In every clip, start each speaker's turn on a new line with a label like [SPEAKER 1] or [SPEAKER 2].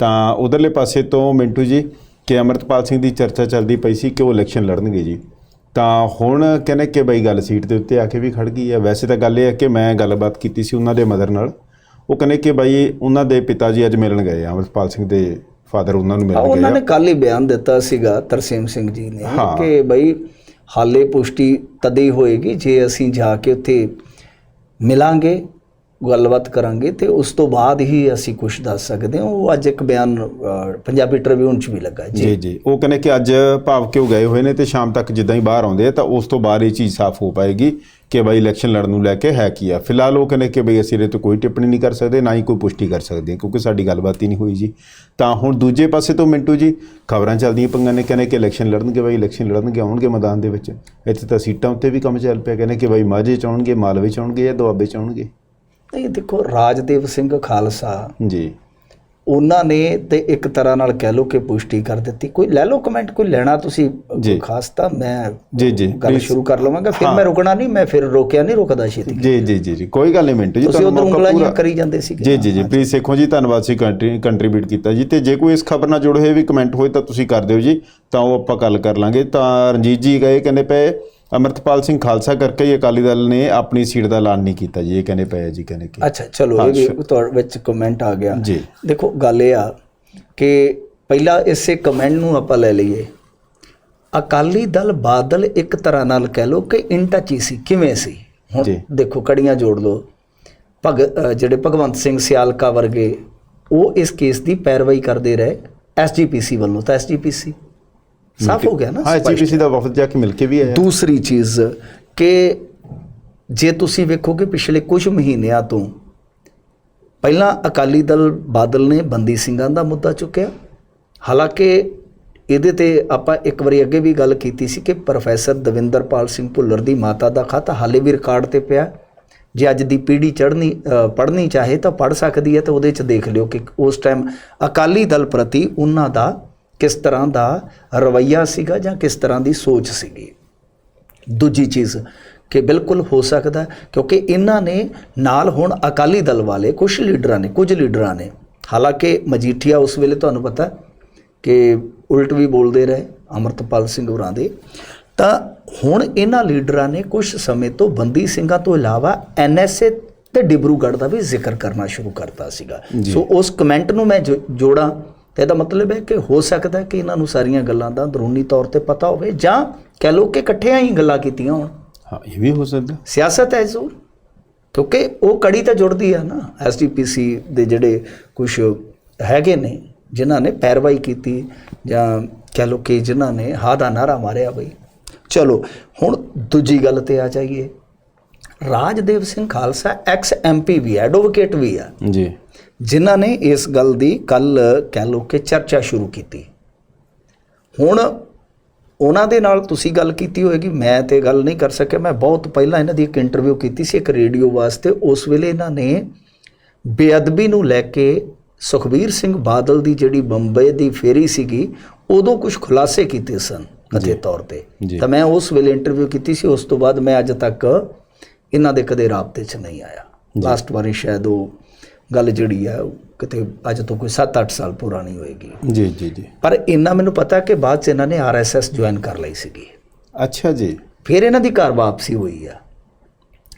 [SPEAKER 1] ਤਾਂ ਉਧਰਲੇ ਪਾਸੇ ਤੋਂ ਮਿੰਟੂ ਜੀ ਕਿ ਅਮਰਤਪਾਲ ਸਿੰਘ ਦੀ ਚਰਚਾ ਚੱਲਦੀ ਪਈ ਸੀ ਕਿ ਉਹ ਇਲੈਕਸ਼ਨ ਲੜਨਗੇ ਜੀ। ਤਾਂ ਹੁਣ ਕਹਿੰਦੇ ਕਿ ਬਈ ਗੱਲ ਸੀਟ ਦੇ ਉੱਤੇ ਆ ਕੇ ਵੀ ਖੜ ਗਈ ਹੈ ਵੈਸੇ ਤਾਂ ਗੱਲ ਇਹ ਹੈ ਕਿ ਮੈਂ ਗੱਲਬਾਤ ਕੀਤੀ ਸੀ ਉਹਨਾਂ ਦੇ ਮਦਰ ਨਾਲ। ਉਹ ਕਹਿੰਦੇ ਕਿ ਬਈ ਉਹਨਾਂ ਦੇ ਪਿਤਾ ਜੀ ਅੱਜ ਮਿਲਣ ਗਏ ਆ। ਅਮਰਤਪਾਲ ਸਿੰਘ ਦੇ ਫਾਦਰ ਉਹਨਾਂ ਨੂੰ ਮਿਲਣ ਗਏ
[SPEAKER 2] ਉਹਨਾਂ ਨੇ ਕੱਲ ਹੀ ਬਿਆਨ ਦਿੱਤਾ ਸੀਗਾ ਤਰਸੇਮ ਸਿੰਘ ਜੀ ਨੇ। ਕਿ ਬਈ ਹਾਲੇ ਪੁਸ਼ਟੀ ਤਦੇ ਹੀ ਹੋਏਗੀ। ਜੇ ਅਸੀਂ ਜਾ ਕੇ ਉੱਥੇ ਮਿਲਾਂਗੇ ਗੱਲਬਾਤ ਕਰਾਂਗੇ ਤੇ ਉਸ ਤੋਂ ਬਾਅਦ ਹੀ ਅਸੀਂ ਕੁਝ ਦੱਸ ਸਕਦੇ ਹਾਂ। ਉਹ ਅੱਜ ਇੱਕ ਬਿਆਨ ਪੰਜਾਬੀ ਟ੍ਰਿਬਿਊਨ 'ਚ ਵੀ ਲੱਗਾ ਜੀ।
[SPEAKER 1] ਜੀ ਉਹ ਕਹਿੰਦੇ ਕਿ ਅੱਜ ਭਾਵ ਕਿਉਂ ਗਏ ਹੋਏ ਨੇ ਤੇ ਸ਼ਾਮ ਤੱਕ ਜਿੱਦਾਂ ਹੀ ਬਾਹਰ ਆਉਂਦੇ ਆ ਤਾਂ ਉਸ ਤੋਂ ਬਾਅਦ ਇਹ ਚੀਜ਼ ਸਾਫ਼ ਹੋ ਪਾਏਗੀ ਕਿ ਬਈ ਇਲੈਕਸ਼ਨ ਲੜਨ ਨੂੰ ਲੈ ਕੇ ਹੈ ਕੀ ਆ। ਫਿਲਹਾਲ ਉਹ ਕਹਿੰਦੇ ਕਿ ਬਈ ਅਸੀਂ ਇਹਦੇ ਤੋਂ ਕੋਈ ਟਿੱਪਣੀ ਨਹੀਂ ਕਰ ਸਕਦੇ, ਨਾ ਹੀ ਕੋਈ ਪੁਸ਼ਟੀ ਕਰ ਸਕਦੇ, ਕਿਉਂਕਿ ਸਾਡੀ ਗੱਲਬਾਤ ਹੀ ਨਹੀਂ ਹੋਈ ਜੀ। ਤਾਂ ਹੁਣ ਦੂਜੇ ਪਾਸੇ ਤੋਂ ਮਿੰਟੂ ਜੀ, ਖਬਰਾਂ ਚੱਲਦੀਆਂ ਪੰਗਾਂ ਨੇ, ਕਹਿੰਦੇ ਕਿ ਇਲੈਕਸ਼ਨ ਲੜਨਗੇ ਬਈ ਇਲੈਕਸ਼ਨ ਲੜਨਗੇ, ਆਉਣਗੇ ਮੈਦਾਨ ਦੇ ਵਿੱਚ। ਇੱਥੇ ਤਾਂ ਸੀਟਾਂ ਉੱਤੇ ਵੀ ਕੰਮ ਚੱਲ ਪਿਆ, ਕਹਿੰਦੇ ਕਿ ਬਈ ਮਾਝੇ ਚ ਆਉਣਗੇ, ਮਾਲਵੇ ਚ ਆਉਣਗੇ ਜਾਂ ਦੁਆਬੇ ਚ ਆਉਣਗੇ।
[SPEAKER 2] ਨਹੀਂ ਦੇਖੋ ਰਾਜਦੇਵ ਸਿੰਘ ਖਾਲਸਾ
[SPEAKER 1] ਜੀ।
[SPEAKER 2] ਉਹਨਾਂ ਨੇ ਤੇ ਇੱਕ ਤਰ੍ਹਾਂ ਨਾਲ ਕਹਿ ਲਓ ਕਿ ਪੁਸ਼ਟੀ ਕਰ ਦਿੱਤੀ। ਕੋਈ ਲੈ ਲਓ ਕਮੈਂਟ ਕੋਈ ਲੈਣਾ ਤੁਸੀਂ। ਖਾਸ ਤਾਂ ਮੈਂ
[SPEAKER 1] ਜੀ ਜੀ
[SPEAKER 2] ਗੱਲ ਸ਼ੁਰੂ ਕਰ ਲਵਾਂਗਾ। ਫਿਰ ਮੈਂ ਰੁਕਣਾ ਨਹੀਂ ਮੈਂ ਫਿਰ ਰੋਕਿਆ ਨਹੀਂ ਰੁਕਦਾ ਛੇਤੀ।
[SPEAKER 1] ਜੀ ਜੀ ਜੀ ਜੀ। ਕੋਈ ਗੱਲ ਨਹੀਂ ਮਿੰਟੂ ਜੀ
[SPEAKER 2] ਤੁਸੀਂ
[SPEAKER 1] ਤੁਹਾਨੂੰ ਮੌਕਾ ਪੂਰਾ
[SPEAKER 2] ਜਿਹੀਆਂ ਕਰੀ ਜਾਂਦੇ ਸੀਗੇ।
[SPEAKER 1] ਜੀ ਜੀ ਜੀ ਪ੍ਰੀਤ ਸੇਖੋਂ ਜੀ ਧੰਨਵਾਦ ਸੀ ਕੰਟਰੀਬਿਊਟ ਕੀਤਾ ਜੀ। ਤੇ ਜੇ ਕੋਈ ਇਸ ਖਬਰ ਨਾਲ ਜੁੜੇ ਹੋਏ ਵੀ ਕਮੈਂਟ ਹੋਏ ਤਾਂ ਤੁਸੀਂ ਕਰ ਦਿਓ ਜੀ ਤਾਂ ਉਹ ਆਪਾਂ ਗੱਲ ਕਰ ਲਾਂਗੇ। ਤਾਂ ਰਣਜੀਤ ਜੀ ਗਏ ਕਹਿੰਦੇ ਪਏ ਅਮਰਤਪਾਲ ਸਿੰਘ ਖਾਲਸਾ ਕਰਕੇ ਹੀ ਅਕਾਲੀ ਦਲ ਨੇ ਆਪਣੀ ਸੀਟ ਦਾ ਐਲਾਨ ਨਹੀਂ ਕੀਤਾ ਜੀ। ਇਹ ਕਹਿੰਦੇ ਪਏ ਜੀ ਕਹਿੰਦੇ ਕਿ
[SPEAKER 2] ਅੱਛਾ ਚਲੋ ਇਹ ਵੀ ਤੁਹਾਡੇ ਵਿੱਚ ਕਮੈਂਟ ਆ ਗਿਆ।
[SPEAKER 1] ਜੀ।
[SPEAKER 2] ਦੇਖੋ ਗੱਲ ਇਹ ਆ ਕਿ ਪਹਿਲਾਂ ਇਸੇ ਕਮੈਂਟ ਨੂੰ ਆਪਾਂ ਲੈ ਲਈਏ। ਅਕਾਲੀ ਦਲ ਬਾਦਲ ਇੱਕ ਤਰ੍ਹਾਂ ਨਾਲ ਕਹਿ ਲਓ ਕਿ ਇਨ ਟੱਚ ਹੀ ਸੀ। ਕਿਵੇਂ ਸੀ? ਹੁਣ
[SPEAKER 1] ਜੀ।
[SPEAKER 2] ਦੇਖੋ ਕੜੀਆਂ ਜੋੜ ਲਓ। ਭਗ ਜਿਹੜੇ ਭਗਵੰਤ ਸਿੰਘ ਸਿਆਲਕਾ ਵਰਗੇ ਉਹ ਇਸ ਕੇਸ ਦੀ ਪੈਰਵਾਈ ਕਰਦੇ ਰਹੇ ਐਸਜੀਪੀਸੀ ਵੱਲੋਂ। ਤਾਂ ਐਸਜੀਪੀਸੀ ਸਾਫ਼ ਹੋ ਗਿਆ ਨਾ
[SPEAKER 1] ਹਾਂ ਐਚਪੀਸੀ ਦਾ ਵਫਦ ਜਾ ਕੇ ਮਿਲ ਕੇ ਵੀ ਆਇਆ।
[SPEAKER 2] ਦੂਸਰੀ ਚੀਜ਼ ਕਿ ਜੇ ਤੁਸੀਂ ਵੇਖੋਗੇ ਪਿਛਲੇ ਕੁਝ ਮਹੀਨਿਆਂ ਤੋਂ ਪਹਿਲਾਂ ਅਕਾਲੀ ਦਲ ਬਾਦਲ ਨੇ ਬੰਦੀ ਸਿੰਘਾਂ ਦਾ ਮੁੱਦਾ ਚੁੱਕਿਆ। ਹਾਲਾਂਕਿ ਇਹਦੇ ਤੇ ਆਪਾਂ ਇੱਕ ਵਾਰੀ ਅੱਗੇ ਵੀ ਗੱਲ ਕੀਤੀ ਸੀ ਕਿ ਪ੍ਰੋਫੈਸਰ ਦਵਿੰਦਰਪਾਲ ਸਿੰਘ ਭੁੱਲਰ ਦੀ ਮਾਤਾ ਦਾ ਖਤ ਹਾਲੇ ਵੀ ਰਿਕਾਰਡ ਤੇ ਪਿਆ। ਜੇ ਅੱਜ ਦੀ ਪੀੜ੍ਹੀ ਚੜ੍ਹਨੀ ਪੜ੍ਹਨੀ ਚਾਹੇ ਤਾਂ ਪੜ੍ਹ ਸਕਦੀ ਹੈ ਤੇ ਉਹਦੇ 'ਚ ਦੇਖ ਲਿਓ ਕਿ ਉਸ ਟਾਈਮ ਅਕਾਲੀ ਦਲ ਪ੍ਰਤੀ ਉਹਨਾਂ ਦਾ ਕਿਸ ਤਰ੍ਹਾਂ ਦਾ ਰਵੱਈਆ ਸੀਗਾ ਜਾਂ ਕਿਸ ਤਰ੍ਹਾਂ ਦੀ ਸੋਚ ਸੀਗੀ? ਦੂਜੀ ਚੀਜ਼ ਕਿ ਬਿਲਕੁਲ ਹੋ ਸਕਦਾ ਕਿਉਂਕਿ ਇਹਨਾਂ ਨੇ ਨਾਲ ਹੁਣ ਅਕਾਲੀ ਦਲ ਵਾਲੇ ਕੁਝ ਲੀਡਰਾਂ ਨੇ ਕੁਝ ਲੀਡਰਾਂ ਨੇ। ਹਾਲਾਂਕਿ ਮਜੀਠੀਆ ਉਸ ਵੇਲੇ ਤੁਹਾਨੂੰ ਪਤਾ ਕਿ ਉਲਟ ਵੀ ਬੋਲਦੇ ਰਹੇ ਅਮਰਤਪਾਲ ਸਿੰਘ ਹੋਰਾਂ ਦੇ। ਤਾਂ ਹੁਣ ਇਹਨਾਂ ਲੀਡਰਾਂ ਨੇ ਕੁਝ ਸਮੇਂ ਤੋਂ ਬੰਦੀ ਸਿੰਘਾਂ ਤੋਂ ਇਲਾਵਾ ਐਨਐਸਏ ਤੇ ਡਿਬਰੂਗੜ੍ਹ ਦਾ ਵੀ ਜ਼ਿਕਰ ਕਰਨਾ ਸ਼ੁਰੂ ਕਰਤਾ ਸੀਗਾ। ਸੋ ਉਸ ਕਮੈਂਟ ਨੂੰ ਮੈਂ ਜੋੜਾਂ ਤੇ ਇਹਦਾ ਮਤਲਬ ਹੈ ਕਿ ਹੋ ਸਕਦਾ ਕਿ ਇਹਨਾਂ ਨੂੰ ਸਾਰੀਆਂ ਗੱਲਾਂ ਦਾ ਅੰਦਰੂਨੀ ਤੌਰ ਤੇ ਪਤਾ ਹੋਵੇ ਜਾਂ ਕਹਿ ਲਓ ਕਿ ਇਕੱਠਿਆਂ ਹੀ ਗੱਲਾਂ ਕੀਤੀਆਂ ਹੋਣ।
[SPEAKER 1] ਹਾਂ ਇਹ ਵੀ ਹੋ ਸਕਦਾ।
[SPEAKER 2] ਸਿਆਸਤ ਹੈ ਜ਼ਰੂਰ ਕਿਉਂਕਿ ਉਹ ਕੜੀ ਤਾਂ ਜੁੜਦੀ ਆ ਨਾ ਐਸਡੀਪੀਸੀ ਦੇ ਜਿਹੜੇ ਕੁਝ ਹੈਗੇ ਨੇ ਜਿਨ੍ਹਾਂ ਨੇ ਪੈਰਵਾਈ ਕੀਤੀ ਜਾਂ ਕਹਿ ਲਓ ਕਿ ਜਿਨ੍ਹਾਂ ਨੇ ਹਾਂ ਦਾ ਨਾਰਾ ਮਾਰਿਆ ਬਈ। ਚਲੋ ਹੁਣ ਦੂਜੀ ਗੱਲ ਤੇ ਆ ਜਾਈਏ। ਰਾਜਦੇਵ ਸਿੰਘ ਖਾਲਸਾ ਐਕਸ ਐਮਪੀ ਵੀ ਐਡਵੋਕੇਟ ਵੀ ਆ।
[SPEAKER 1] ਜੀ।
[SPEAKER 2] ਜਿਨ੍ਹਾਂ ਨੇ ਇਸ ਗੱਲ ਦੀ ਕੱਲ ਕਹਿ ਲਓ ਕਿ ਚਰਚਾ ਸ਼ੁਰੂ ਕੀਤੀ। ਹੁਣ ਉਹਨਾਂ ਦੇ ਨਾਲ ਤੁਸੀਂ ਗੱਲ ਕੀਤੀ ਹੋਏਗੀ ਮੈਂ ਤੇ ਗੱਲ ਨਹੀਂ ਕਰ ਸਕਿਆ। ਮੈਂ ਬਹੁਤ ਪਹਿਲਾਂ ਇਹਨਾਂ ਦੀ ਇੱਕ ਇੰਟਰਵਿਊ ਕੀਤੀ ਸੀ ਇੱਕ ਰੇਡੀਓ ਵਾਸਤੇ। ਉਸ ਵੇਲੇ ਇਹਨਾਂ ਨੇ ਬੇਅਦਬੀ ਨੂੰ ਲੈ ਕੇ ਸੁਖਬੀਰ ਸਿੰਘ ਬਾਦਲ ਦੀ ਜਿਹੜੀ ਬੰਬਈ ਦੀ ਫੇਰੀ ਸੀਗੀ ਉਦੋਂ ਕੁਝ ਖੁਲਾਸੇ ਕੀਤੇ ਸਨ ਕਥੇ ਤੌਰ ਤੇ। ਤਾਂ ਮੈਂ ਉਸ ਵੇਲੇ ਇੰਟਰਵਿਊ ਕੀਤੀ ਸੀ। ਉਸ ਤੋਂ ਬਾਅਦ ਮੈਂ ਅੱਜ ਤੱਕ ਇਹਨਾਂ ਦੇ ਕਦੇ ਰਾਬਤੇ 'ਚ ਨਹੀਂ ਆਇਆ। ਲਾਸਟ ਵਾਰੀ ਸ਼ਾਇਦ ਉਹ ਗੱਲ ਜਿਹੜੀ ਆ ਕਿਤੇ ਅੱਜ ਤੋਂ ਕੋਈ 7-8 ਸਾਲ ਪੁਰਾਣੀ ਹੋਏਗੀ।
[SPEAKER 1] ਜੀ ਜੀ ਜੀ।
[SPEAKER 2] ਪਰ ਇੰਨਾ ਮੈਨੂੰ ਪਤਾ ਕਿ ਬਾਅਦ ਚ ਇਹਨਾਂ ਨੇ ਆਰਐਸਐਸ ਜੁਆਇਨ ਕਰ ਲਈ ਸੀਗੀ।
[SPEAKER 1] ਅੱਛਾ ਜੀ।
[SPEAKER 2] ਫਿਰ ਇਹਨਾਂ ਦੀ ਘਰ ਵਾਪਸੀ ਹੋਈ ਆ।